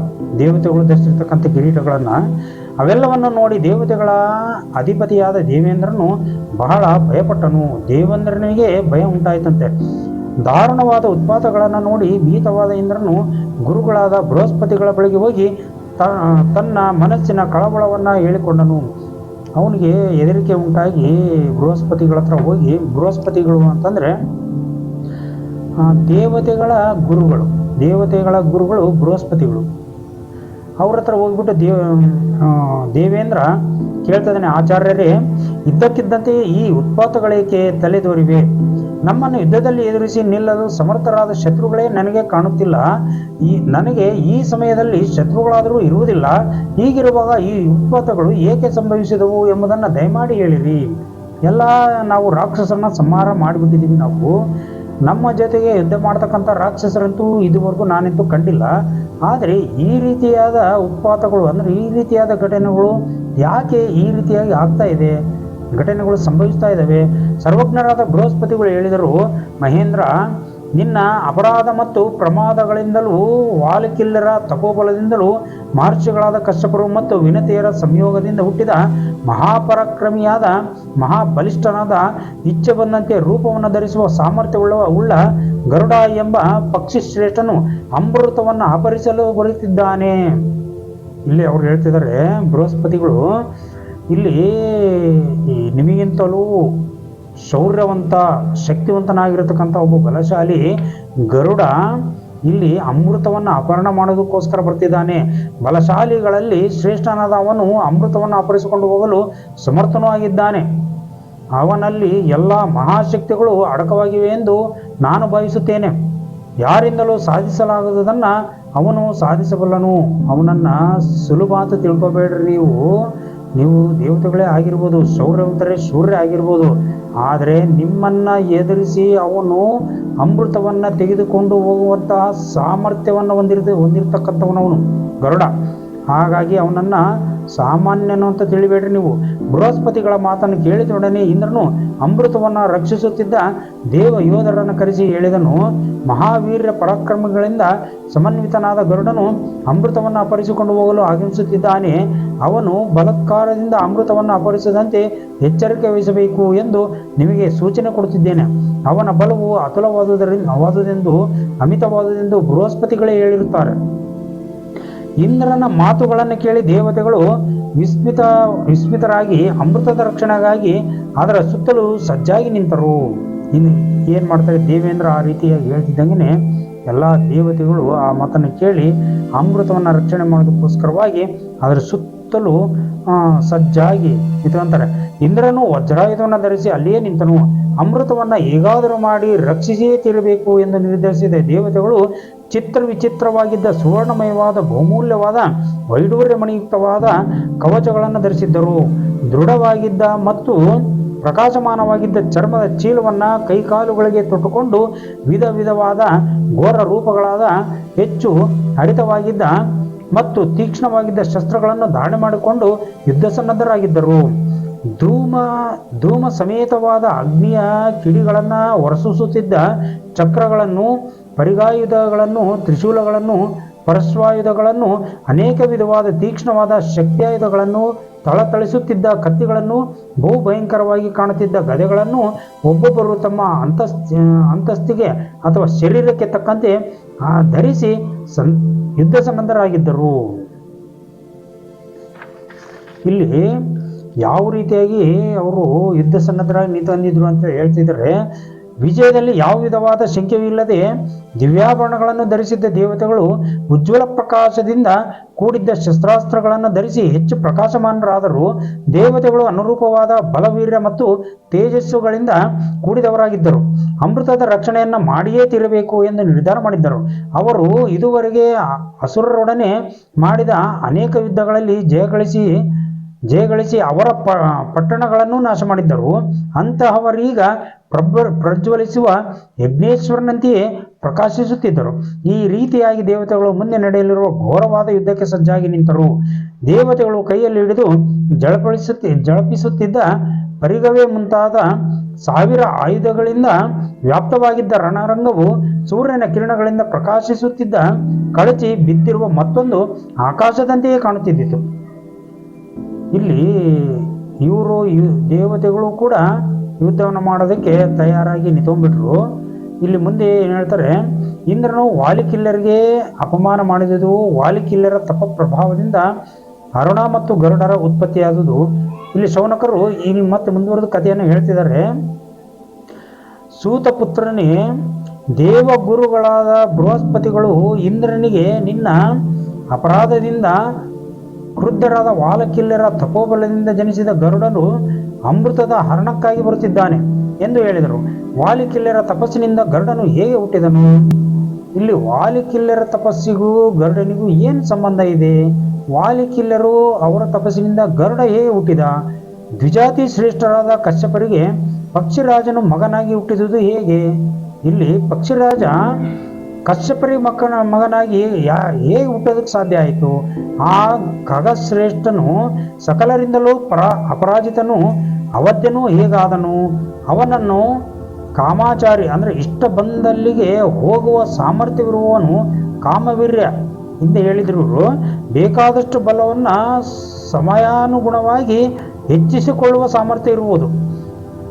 ದೇವತೆಗಳು ಧರಿಸಿರ್ತಕ್ಕಂಥ ಕಿರೀಟಗಳನ್ನು, ಅವೆಲ್ಲವನ್ನು ನೋಡಿ ದೇವತೆಗಳ ಅಧಿಪತಿಯಾದ ದೇವೇಂದ್ರನು ಬಹಳ ಭಯಪಟ್ಟನು. ದೇವೇಂದ್ರನಿಗೆ ಭಯ ಉಂಟಾಯಿತಂತೆ. ದಾರುಣವಾದ ಉತ್ಪಾತಗಳನ್ನು ನೋಡಿ ಭೀತವಾದ ಇಂದ್ರನು ಗುರುಗಳಾದ ಬೃಹಸ್ಪತಿಗಳ ಬಳಿಗೆ ಹೋಗಿ ತನ್ನ ಮನಸ್ಸಿನ ಕಳವಳವನ್ನು ಹೇಳಿಕೊಂಡನು. ಅವನಿಗೆ ಹೆದರಿಕೆ ಉಂಟಾಗಿ ಬೃಹಸ್ಪತಿಗಳ ಹತ್ರ ಹೋಗಿ, ಬೃಹಸ್ಪತಿಗಳು ಅಂತಂದರೆ ದೇವತೆಗಳ ಗುರುಗಳು. ದೇವತೆಗಳ ಗುರುಗಳು ಬೃಹಸ್ಪತಿಗಳು. ಅವ್ರ ಹತ್ರ ಹೋಗ್ಬಿಟ್ಟು ದೇವ ದೇವೇಂದ್ರ ದೇವೇಂದ್ರ ಇದ್ದಾನೆ, ಆಚಾರ್ಯರೇ ಇದ್ದಕ್ಕಿದ್ದಂತೆ ಈ ಉತ್ಪಾತಗಳೇಕೆ ತಲೆದೋರಿವೆ? ನಮ್ಮನ್ನು ಯುದ್ಧದಲ್ಲಿ ಎದುರಿಸಿ ನಿಲ್ಲಲು ಸಮರ್ಥರಾದ ಶತ್ರುಗಳೇ ನನಗೆ ಕಾಣುತ್ತಿಲ್ಲ. ಈ ನನಗೆ ಈ ಸಮಯದಲ್ಲಿ ಶತ್ರುಗಳಾದರೂ ಇರುವುದಿಲ್ಲ. ಹೀಗಿರುವಾಗ ಈ ಉತ್ಪಾತಗಳು ಏಕೆ ಸಂಭವಿಸಿದವು ಎಂಬುದನ್ನು ದಯಮಾಡಿ ಹೇಳಿರಿ. ಎಲ್ಲ ನಾವು ರಾಕ್ಷಸರನ್ನ ಸಂಹಾರ ಮಾಡಿಬಿಟ್ಟಿದ್ದೀವಿ ನಾವು. ನಮ್ಮ ಜೊತೆಗೆ ಯುದ್ಧ ಮಾಡ್ತಕ್ಕಂಥ ರಾಕ್ಷಸರಂತೂ ಇದುವರೆಗೂ ನಾನಂತೂ ಕಂಡಿಲ್ಲ. ಆದರೆ ಈ ರೀತಿಯಾದ ಉತ್ಪಾತಗಳು, ಅಂದರೆ ಈ ರೀತಿಯಾದ ಘಟನೆಗಳು ಯಾಕೆ ಈ ರೀತಿಯಾಗಿ ಆಗ್ತಾ ಇದೆ? ಘಟನೆಗಳು ಸಂಭವಿಸ್ತಾ ಇದ್ದಾವೆ. ಸರ್ವಜ್ಞರಾದ ಬೃಹಸ್ಪತಿಗಳು ಹೇಳಿದರು, ಮಹೇಂದ್ರ, ನಿನ್ನ ಅಪರಾಧ ಮತ್ತು ಪ್ರಮಾದಗಳಿಂದಲೂ ವಾಲಿಕಿಲ್ಲರ ತಪೋಬಲದಿಂದಲೂ ಮಹರ್ಷಿಗಳಾದ ಕಷ್ಟಪರು ಮತ್ತು ವಿನತೆಯರ ಸಂಯೋಗದಿಂದ ಹುಟ್ಟಿದ ಮಹಾಪರಾಕ್ರಮಿಯಾದ, ಮಹಾಬಲಿಷ್ಠನಾದ ಇಚ್ಛೆ ಬಂದಂತೆ ರೂಪವನ್ನು ಧರಿಸುವ ಸಾಮರ್ಥ್ಯವುಳ್ಳ ಉಳ್ಳ ಗರುಡ ಎಂಬ ಪಕ್ಷಿ ಶ್ರೇಷ್ಠನು ಅಮೃತವನ್ನು ಅಪರಿಸಲು ಬರುತ್ತಿದ್ದಾನೆ. ಇಲ್ಲಿ ಅವ್ರು ಹೇಳ್ತಿದ್ದಾರೆ, ಬೃಹಸ್ಪತಿಗಳು, ಇಲ್ಲಿ ನಿಮಗಿಂತಲೂ ಶೌರ್ಯವಂತ, ಶಕ್ತಿವಂತನಾಗಿರತಕ್ಕಂಥ ಒಬ್ಬ ಬಲಶಾಲಿ ಗರುಡ ಇಲ್ಲಿ ಅಮೃತವನ್ನು ಅಪಹರಣ ಮಾಡೋದಕ್ಕೋಸ್ಕರ ಬರ್ತಿದ್ದಾನೆ. ಬಲಶಾಲಿಗಳಲ್ಲಿ ಶ್ರೇಷ್ಠನಾದ ಅವನು ಅಮೃತವನ್ನು ಅಪಹರಿಸಿಕೊಂಡು ಹೋಗಲು ಸಮರ್ಥನೂ ಆಗಿದ್ದಾನೆ. ಅವನಲ್ಲಿ ಎಲ್ಲ ಮಹಾಶಕ್ತಿಗಳು ಅಡಕವಾಗಿವೆ ಎಂದು ನಾನು ಭಾವಿಸುತ್ತೇನೆ. ಯಾರಿಂದಲೂ ಸಾಧಿಸಲಾಗದನ್ನು ಅವನು ಸಾಧಿಸಬಲ್ಲನು. ಅವನನ್ನು ಸುಲಭ ಅಂತ ತಿಳ್ಕೊಬೇಡ್ರಿ ನೀವು. ನೀವು ದೇವತೆಗಳೇ ಆಗಿರ್ಬೋದು ಸೌರವಂತರೆ ಸೂರ್ಯ ಆಗಿರ್ಬೋದು, ಆದರೆ ನಿಮ್ಮನ್ನು ಎದುರಿಸಿ ಅವನು ಅಮೃತವನ್ನು ತೆಗೆದುಕೊಂಡು ಹೋಗುವಂತಹ ಸಾಮರ್ಥ್ಯವನ್ನು ಹೊಂದಿರ್ತ ಹೊಂದಿರತಕ್ಕಂಥವನವನು ಗರುಡ. ಹಾಗಾಗಿ ಅವನನ್ನು ಸಾಮಾನ್ಯನು ಅಂತ ತಿಳಿಬೇಡ್ರಿ ನೀವು. ಬೃಹಸ್ಪತಿಗಳ ಮಾತನ್ನು ಕೇಳಿದೊಡನೆ ಇಂದ್ರನು ಅಮೃತವನ್ನು ರಕ್ಷಿಸುತ್ತಿದ್ದ ದೇವ ಯೋಧರನ್ನು ಕರೆಸಿ ಹೇಳಿದನು. ಮಹಾವೀರ್ಯ ಪರಾಕ್ರಮಗಳಿಂದ ಸಮನ್ವಿತನಾದ ಗರುಡನು ಅಮೃತವನ್ನು ಅಪರಿಸಿಕೊಂಡು ಹೋಗಲು ಆಗಮಿಸುತ್ತಿದ್ದಾನೆ. ಅವನು ಬಲತ್ಕಾರದಿಂದ ಅಮೃತವನ್ನು ಅಪರಿಸದಂತೆ ಎಚ್ಚರಿಕೆ ವಹಿಸಬೇಕು ಎಂದು ನಿಮಗೆ ಸೂಚನೆ ಕೊಡುತ್ತಿದ್ದೇನೆ. ಅವನ ಬಲವು ಅತುಲವಾದುದರಿಂದ ಅವಾದುದೆಂದು ಅಮಿತವಾದುದೆಂದು ಬೃಹಸ್ಪತಿಗಳೇ ಹೇಳಿರುತ್ತಾರೆ. ಇಂದ್ರನ ಮಾತುಗಳನ್ನು ಕೇಳಿ ದೇವತೆಗಳು ವಿಸ್ಮಿತ, ವಿಸ್ಮಿತರಾಗಿ, ಅಮೃತದ ರಕ್ಷಣೆಗಾಗಿ ಅದರ ಸುತ್ತಲೂ ಸಜ್ಜಾಗಿ ನಿಂತರು. ಇನ್ನು ಏನು ಮಾಡ್ತಾರೆ? ದೇವೇಂದ್ರ ಆ ರೀತಿಯಾಗಿ ಹೇಳ್ತಿದ್ದಂಗೆ ಎಲ್ಲ ದೇವತೆಗಳು ಆ ಮಾತನ್ನು ಕೇಳಿ ಅಮೃತವನ್ನು ರಕ್ಷಣೆ ಮಾಡೋದಕ್ಕೋಸ್ಕರವಾಗಿ ಅದರ ಸುತ್ತಲೂ ಸಜ್ಜಾಗಿ ಸಜ್ಜಾಗಿ ಅಂತಾರೆ. ಇಂದ್ರನು ವಜ್ರಾಯುಧವನ್ನು ಧರಿಸಿ ಅಲ್ಲಿಯೇ ನಿಂತನು. ಅಮೃತವನ್ನು ಹೇಗಾದರೂ ಮಾಡಿ ರಕ್ಷಿಸಿಯೇ ತೀರಬೇಕು ಎಂದು ನಿರ್ಧರಿಸಿದ ದೇವತೆಗಳು ಚಿತ್ರ ವಿಚಿತ್ರವಾಗಿದ್ದ ಸುವರ್ಣಮಯವಾದ ಬಹುಮೂಲ್ಯವಾದ ವೈಡೂರ್ಯಮಣಿಯುಕ್ತವಾದ ಕವಚಗಳನ್ನು ಧರಿಸಿದ್ದರು. ದೃಢವಾಗಿದ್ದ ಮತ್ತು ಪ್ರಕಾಶಮಾನವಾಗಿದ್ದ ಚರ್ಮದ ಚೀಲವನ್ನು ಕೈಕಾಲುಗಳಿಗೆ ತೊಟ್ಟುಕೊಂಡು ವಿಧ ವಿಧವಾದ ಘೋರ ರೂಪಗಳಾದ ಹೆಚ್ಚು ಹರಿತವಾಗಿದ್ದ ಮತ್ತು ತೀಕ್ಷ್ಣವಾಗಿದ್ದ ಶಸ್ತ್ರಗಳನ್ನು ದಾಳಿ ಮಾಡಿಕೊಂಡು ಯುದ್ಧ ಸನ್ನದ್ಧರಾಗಿದ್ದರು. ಧೂಮ ಧೂಮ ಸಮೇತವಾದ ಅಗ್ನಿಯ ಕಿಡಿಗಳನ್ನು ಹೊರಸೂಸುತ್ತಿದ್ದ ಚಕ್ರಗಳನ್ನು ಪರಿಗಾಯುಧಗಳನ್ನು, ತ್ರಿಶೂಲಗಳನ್ನು, ಪರಸ್ವಾಯುಧಗಳನ್ನು, ಅನೇಕ ವಿಧವಾದ ತೀಕ್ಷ್ಣವಾದ ಶಕ್ತಿಯಾಯುಧಗಳನ್ನು ಥಳಥಳಿಸುತ್ತಿದ್ದ ಕತ್ತಿಗಳನ್ನು ಬಹು ಭಯಂಕರವಾಗಿ ಕಾಣುತ್ತಿದ್ದ ಗದೆಗಳನ್ನು ಒಬ್ಬೊಬ್ಬರು ತಮ್ಮ ಅಂತಸ್ ಅಂತಸ್ತಿಗೆ ಅಥವಾ ಶರೀರಕ್ಕೆ ತಕ್ಕಂತೆ ಧರಿಸಿ ಸನ್ ಯುದ್ಧ ಸನ್ನದ್ಧರಾಗಿದ್ದರು. ಇಲ್ಲಿ ಯಾವ ರೀತಿಯಾಗಿ ಅವರು ಯುದ್ಧ ಸನ್ನದ್ಧರಾಗಿ ಅಂತ ಹೇಳ್ತಿದ್ದಾರೆ. ವಿಜಯದಲ್ಲಿ ಯಾವ ವಿಧವಾದ ಶಂಕೆಯಿಲ್ಲದೆ ದಿವ್ಯಾಭರಣಗಳನ್ನು ಧರಿಸಿದ್ದ ದೇವತೆಗಳು ಉಜ್ವಲ ಪ್ರಕಾಶದಿಂದ ಕೂಡಿದ್ದ ಶಸ್ತ್ರಾಸ್ತ್ರಗಳನ್ನು ಧರಿಸಿ ಹೆಚ್ಚು ಪ್ರಕಾಶಮಾನರಾದರೂ ದೇವತೆಗಳು ಅನುರೂಪವಾದ ಬಲವೀರ್ಯ ಮತ್ತು ತೇಜಸ್ಸುಗಳಿಂದ ಕೂಡಿದವರಾಗಿದ್ದರು. ಅಮೃತದ ರಕ್ಷಣೆಯನ್ನು ಮಾಡಿಯೇ ತೀರಬೇಕು ಎಂದು ನಿರ್ಧಾರ ಮಾಡಿದ್ದರು. ಅವರು ಇದುವರೆಗೆ ಅಸುರರೊಡನೆ ಮಾಡಿದ ಅನೇಕ ಯುದ್ಧಗಳಲ್ಲಿ ಜಯಗಳಿಸಿ ಜಯಗಳಿಸಿ ಅವರ ಪ, ಪಟ್ಟಣಗಳನ್ನು ನಾಶ ಮಾಡಿದ್ದರು ಅಂತಹವರೀಗ ಪ್ರಬ, ಪ್ರಜ್ವಲಿಸುವ ಯಜ್ಞೇಶ್ವರನಂತೆಯೇ ಪ್ರಕಾಶಿಸುತ್ತಿದ್ದರು. ಈ ರೀತಿಯಾಗಿ ದೇವತೆಗಳು ಮುಂದೆ ನಡೆಯಲಿರುವ ಘೋರವಾದ ಯುದ್ಧಕ್ಕೆ ಸಜ್ಜಾಗಿ ನಿಂತರು. ದೇವತೆಗಳು ಕೈಯಲ್ಲಿ ಹಿಡಿದು ಜಳಪಳಿಸುತ್ತಿ ಜಳಪಿಸುತ್ತಿದ್ದ ಪರಿಗವೆ ಮುಂತಾದ ಸಾವಿರ ಆಯುಧಗಳಿಂದ ವ್ಯಾಪ್ತವಾಗಿದ್ದ ರಣರಂಗವು ಸೂರ್ಯನ ಕಿರಣಗಳಿಂದ ಪ್ರಕಾಶಿಸುತ್ತಿದ್ದ ಕಳಚಿ ಬಿದ್ದಿರುವ ಮತ್ತೊಂದು ಆಕಾಶದಂತೆಯೇ ಕಾಣುತ್ತಿದ್ದಿತು. ಇಲ್ಲಿ ಇವರು ದೇವತೆಗಳು ಕೂಡ ಯುದ್ಧವನ್ನು ಮಾಡೋದಕ್ಕೆ ತಯಾರಾಗಿ ನಿಂತ್ಕೊಂಡ್ಬಿಟ್ರು. ಇಲ್ಲಿ ಮುಂದೆ ಏನು ಹೇಳ್ತಾರೆ, ಇಂದ್ರನು ವಾಲಿಕಿಲ್ಲರಿಗೆ ಅಪಮಾನ ಮಾಡಿದುದು, ವಾಲಿಕಿಲ್ಲರ ತಪ ಪ್ರಭಾವದಿಂದ ಅರುಣ ಮತ್ತು ಗರುಡರ ಉತ್ಪತ್ತಿಯಾದುದು. ಇಲ್ಲಿ ಶೌನಕರು ಇಲ್ಲಿ ಮತ್ತೆ ಮುಂದುವರೆದ ಕಥೆಯನ್ನು ಹೇಳ್ತಿದ್ದಾರೆ. ಸೂತಪುತ್ರನೇ, ದೇವಗುರುಗಳಾದ ಬೃಹಸ್ಪತಿಗಳು ಇಂದ್ರನಿಗೆ ನಿನ್ನ ಅಪರಾಧದಿಂದ ಕ್ರುದ್ಧರಾದ ವಾಲಕಿಲ್ಲರ ತಪೋಬಲದಿಂದ ಜನಿಸಿದ ಗರುಡನು ಅಮೃತದ ಹರಣಕ್ಕಾಗಿ ಬರುತ್ತಿದ್ದಾನೆ ಎಂದು ಹೇಳಿದರು. ವಾಲಿಕಿಲ್ಲರ ತಪಸ್ಸಿನಿಂದ ಗರುಡನು ಹೇಗೆ ಹುಟ್ಟಿದನು? ಇಲ್ಲಿ ವಾಲಿಕಿಲ್ಲರ ತಪಸ್ಸಿಗೂ ಗರುಡನಿಗೂ ಏನು ಸಂಬಂಧ ಇದೆ? ವಾಲಿಕಿಲ್ಲರು ಅವರ ತಪಸ್ಸಿನಿಂದ ಗರುಡ ಹೇಗೆ ಹುಟ್ಟಿದ? ದ್ವಿಜಾತಿ ಶ್ರೇಷ್ಠರಾದ ಕಶ್ಯಪರಿಗೆ ಪಕ್ಷಿರಾಜನು ಮಗನಾಗಿ ಹುಟ್ಟಿದುದು ಹೇಗೆ? ಇಲ್ಲಿ ಪಕ್ಷಿರಾಜ ಕಶ್ಯಪರಿ ಮಕ್ಕನ ಮಗನಾಗಿ ಯಾ, ಹೇಗೆ ಹುಟ್ಟೋದಕ್ಕೆ ಸಾಧ್ಯ ಆಯಿತು? ಆ ಖಗಶ್ರೇಷ್ಠನು ಸಕಲರಿಂದಲೂ ಪರ, ಅಪರಾಜಿತನು, ಅವಧ್ಯನೂ ಹೇಗಾದನು? ಅವನನ್ನು ಕಾಮಾಚಾರಿ ಅಂದರೆ ಇಷ್ಟ ಬಂದಲ್ಲಿಗೆ ಹೋಗುವ ಸಾಮರ್ಥ್ಯವಿರುವವನು ಕಾಮವೀರ್ಯ. ಎಂದು ಹೇಳಿದ್ರು ಬೇಕಾದಷ್ಟು ಬಲವನ್ನು ಸಮಯಾನುಗುಣವಾಗಿ ಹೆಚ್ಚಿಸಿಕೊಳ್ಳುವ ಸಾಮರ್ಥ್ಯ ಇರುವುದು.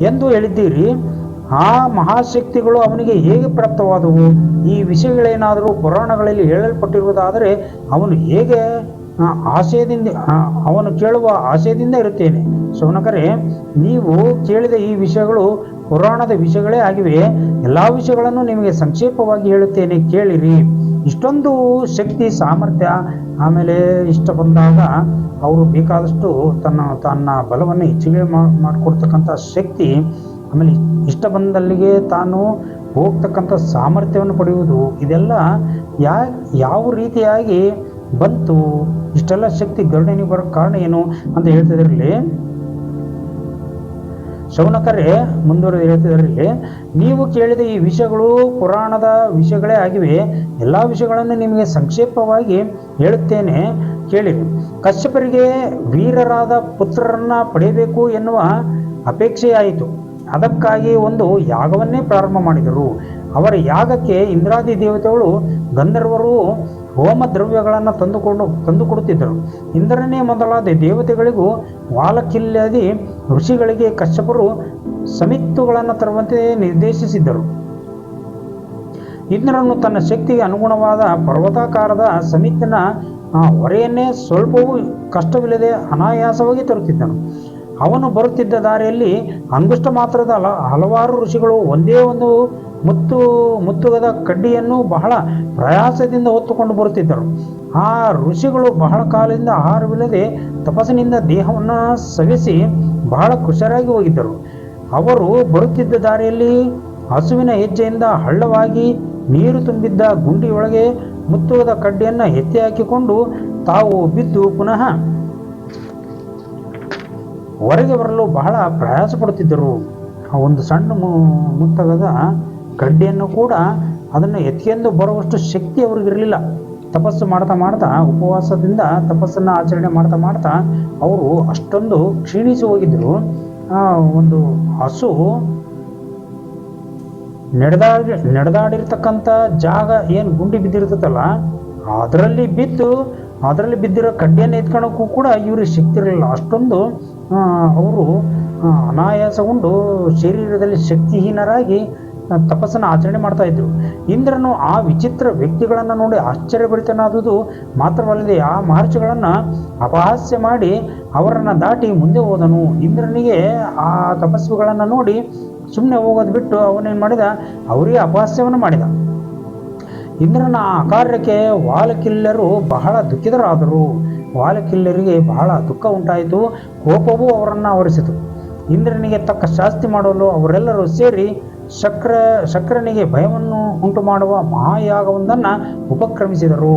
ಎಂದು ಹೇಳಿದ್ದೀರಿ ಆ ಮಹಾಶಕ್ತಿಗಳು ಅವನಿಗೆ ಹೇಗೆ ಪ್ರಾಪ್ತವಾದವು? ಈ ವಿಷಯಗಳೇನಾದರೂ ಪುರಾಣಗಳಲ್ಲಿ ಹೇಳಲ್ಪಟ್ಟಿರುವುದಾದರೆ ಅವನು ಹೇಗೆ ಆಶಯದಿಂದ ಅವನು ಕೇಳುವ ಆಶಯದಿಂದ ಇರುತ್ತೇನೆ. ಸೋನಕರೆ, ನೀವು ಕೇಳಿದ ಈ ವಿಷಯಗಳು ಪುರಾಣದ ವಿಷಯಗಳೇ ಆಗಿವೆ. ಎಲ್ಲ ವಿಷಯಗಳನ್ನು ನಿಮಗೆ ಸಂಕ್ಷೇಪವಾಗಿ ಹೇಳುತ್ತೇನೆ. ಕೇಳಿರಿ. ಇಷ್ಟೊಂದು ಶಕ್ತಿ, ಸಾಮರ್ಥ್ಯ, ಆಮೇಲೆ ಇಷ್ಟ ಬಂದಾಗ ಅವರು ಬೇಕಾದಷ್ಟು ತನ್ನ ತನ್ನ ಬಲವನ್ನು ಹೆಚ್ಚಿಗೆ ಮಾಡಿಕೊಡ್ತಕ್ಕಂಥ ಶಕ್ತಿ ಆಮೇಲೆ ಇಷ್ಟ ಬಂದಲ್ಲಿಗೆ ತಾನು ಹೋಗ್ತಕ್ಕಂಥ ಸಾಮರ್ಥ್ಯವನ್ನು ಪಡೆಯುವುದು, ಇದೆಲ್ಲ ಯಾ, ಯಾವ ರೀತಿಯಾಗಿ ಬಂತು, ಇಷ್ಟೆಲ್ಲ ಶಕ್ತಿ ಗರುಡನಿಗೆ ಬರೋ ಕಾರಣ ಏನು ಅಂತ ಹೇಳ್ತಿದ್ರಲ್ಲಿ, ಶೌನಕರೆ ಮುಂದುವರೆದು ಹೇಳ್ತಿದ್ರಲ್ಲಿ, ನೀವು ಕೇಳಿದ ಈ ವಿಷಯಗಳು ಪುರಾಣದ ವಿಷಯಗಳೇ ಆಗಿವೆ, ಎಲ್ಲ ವಿಷಯಗಳನ್ನು ನಿಮಗೆ ಸಂಕ್ಷೇಪವಾಗಿ ಹೇಳುತ್ತೇನೆ, ಕೇಳಿ. ಕಶ್ಯಪರಿಗೆ ವೀರರಾದ ಪುತ್ರರನ್ನ ಪಡೆಯಬೇಕು ಎನ್ನುವ ಅಪೇಕ್ಷೆಯಾಯಿತು. ಅದಕ್ಕಾಗಿ ಒಂದು ಯಾಗವನ್ನೇ ಪ್ರಾರಂಭ ಮಾಡಿದರು. ಅವರ ಯಾಗಕ್ಕೆ ಇಂದ್ರಾದಿ ದೇವತೆಗಳು ಗಂಧರ್ವರು ಹೋಮ ದ್ರವ್ಯಗಳನ್ನು ತಂದುಕೊಂಡು, ತಂದುಕೊಡುತ್ತಿದ್ದರು. ಇಂದ್ರನೇ ಮೊದಲಾದ ದೇವತೆಗಳಿಗೂ ವಾಲಕಿಲ್ಲಾದಿ ಋಷಿಗಳಿಗೆ ಕಶ್ಯಪರು ಸಮಿತ್ತುಗಳನ್ನು ತರುವಂತೆ ನಿರ್ದೇಶಿಸಿದ್ದರು. ಇಂದ್ರನು ತನ್ನ ಶಕ್ತಿಗೆ ಅನುಗುಣವಾದ ಪರ್ವತಾಕಾರದ ಸಮಿತಿನ ಹೊರೆಯನ್ನೇ ಸ್ವಲ್ಪವೂ ಕಷ್ಟವಿಲ್ಲದೆ ಅನಾಯಾಸವಾಗಿ ತರುತ್ತಿದ್ದನು. ಅವನು ಬರುತ್ತಿದ್ದ ದಾರಿಯಲ್ಲಿ ಅಂಗುಷ್ಟ ಮಾತ್ರದ ಹಲ, ಹಲವಾರು ಋಷಿಗಳು ಒಂದೇ ಒಂದು ಮುತ್ತು, ಮುತ್ತುಗದ ಕಡ್ಡಿಯನ್ನು ಬಹಳ ಪ್ರಯಾಸದಿಂದ ಹೊತ್ತುಕೊಂಡು ಬರುತ್ತಿದ್ದರು. ಆ ಋಷಿಗಳು ಬಹಳ ಕಾಲದಿಂದ ಆಹಾರವಿಲ್ಲದೆ ತಪಸ್ಸಿನಿಂದ ದೇಹವನ್ನು ಸವೆಸಿ ಬಹಳ ಖುಷಿಯಾಗಿ ಹೋಗಿದ್ದರು. ಅವರು ಬರುತ್ತಿದ್ದ ದಾರಿಯಲ್ಲಿ ಹಸುವಿನ ಹೆಜ್ಜೆಯಿಂದ ಹಳ್ಳವಾಗಿ ನೀರು ತುಂಬಿದ್ದ ಗುಂಡಿಯೊಳಗೆ ಮುತ್ತುಗದ ಕಡ್ಡಿಯನ್ನು ಎತ್ತಿ ಹಾಕಿಕೊಂಡು ತಾವು ಬಿದ್ದು ಪುನಃ ಹೊರಗೆ ಬರಲು ಬಹಳ ಪ್ರಯಾಸ ಪಡುತ್ತಿದ್ದರು. ಆ ಒಂದು ಸಣ್ಣ ಮುತ್ತಗದ ಕಡ್ಡಿಯನ್ನು ಕೂಡ ಅದನ್ನು ಎತ್ಕೊಂಡು ಬರುವಷ್ಟು ಶಕ್ತಿ ಅವ್ರಿಗಿರಲಿಲ್ಲ. ತಪಸ್ಸು ಮಾಡ್ತಾ ಮಾಡ್ತಾ, ಉಪವಾಸದಿಂದ ತಪಸ್ಸನ್ನು ಆಚರಣೆ ಮಾಡ್ತಾ ಮಾಡ್ತಾ ಅವರು ಅಷ್ಟೊಂದು ಕ್ಷೀಣಿಸಿ ಹೋಗಿದ್ದರು. ಆ ಒಂದು ಹಸು ನಡೆದಾಡಿ, ನಡೆದಾಡಿರ್ತಕ್ಕಂಥ ಜಾಗ ಏನು ಗುಂಡಿ ಬಿದ್ದಿರ್ತದಲ್ಲ, ಅದರಲ್ಲಿ ಬಿದ್ದು, ಅದರಲ್ಲಿ ಬಿದ್ದಿರೋ ಕಡ್ಡಿಯನ್ನು ಎತ್ಕೊಳ್ಳೋಕ್ಕೂ ಕೂಡ ಇವ್ರಿಗೆ ಶಕ್ತಿ ಇರಲಿಲ್ಲ. ಅಷ್ಟೊಂದು ಅವರು ಅನಾಯಾಸಗೊಂಡು ಶರೀರದಲ್ಲಿ ಶಕ್ತಿಹೀನರಾಗಿ ತಪಸ್ಸನ್ನು ಆಚರಣೆ ಮಾಡ್ತಾ ಇದ್ರು. ಇಂದ್ರನು ಆ ವಿಚಿತ್ರ ವ್ಯಕ್ತಿಗಳನ್ನು ನೋಡಿ ಆಶ್ಚರ್ಯಭರಿತನಾದುದು ಮಾತ್ರವಲ್ಲದೆ ಆ ಮಹರ್ಷಿಗಳನ್ನು ಅಪಹಾಸ್ಯ ಮಾಡಿ ಅವರನ್ನು ದಾಟಿ ಮುಂದೆ ಹೋದನು. ಇಂದ್ರನಿಗೆ ಆ ತಪಸ್ವಿಗಳನ್ನು ನೋಡಿ ಸುಮ್ಮನೆ ಹೋಗೋದು ಬಿಟ್ಟು ಅವನೇನು ಮಾಡಿದ? ಅವರಿಗೆ ಅಪಹಾಸ್ಯವನ್ನು ಮಾಡಿದ. ಇಂದ್ರನ ಆ ಕಾರ್ಯಕ್ಕೆ ವಾಲಕಿಲ್ಲರು ಬಹಳ ದುಃಖಿತರಾದರು. ವಾಲಕಿಲ್ಲರಿಗೆ ಬಹಳ ದುಃಖ ಉಂಟಾಯಿತು. ಕೋಪವೂ ಅವರನ್ನು ಆವರಿಸಿತು. ಇಂದ್ರನಿಗೆ ತಕ್ಕ ಶಾಸ್ತಿ ಮಾಡಲು ಅವರೆಲ್ಲರೂ ಸೇರಿ ಶಕ್ರ, ಶಕ್ರನಿಗೆ ಭಯವನ್ನು ಉಂಟು ಮಾಡುವ ಮಹಾಯಾಗವೊಂದನ್ನು ಉಪಕ್ರಮಿಸಿದರು.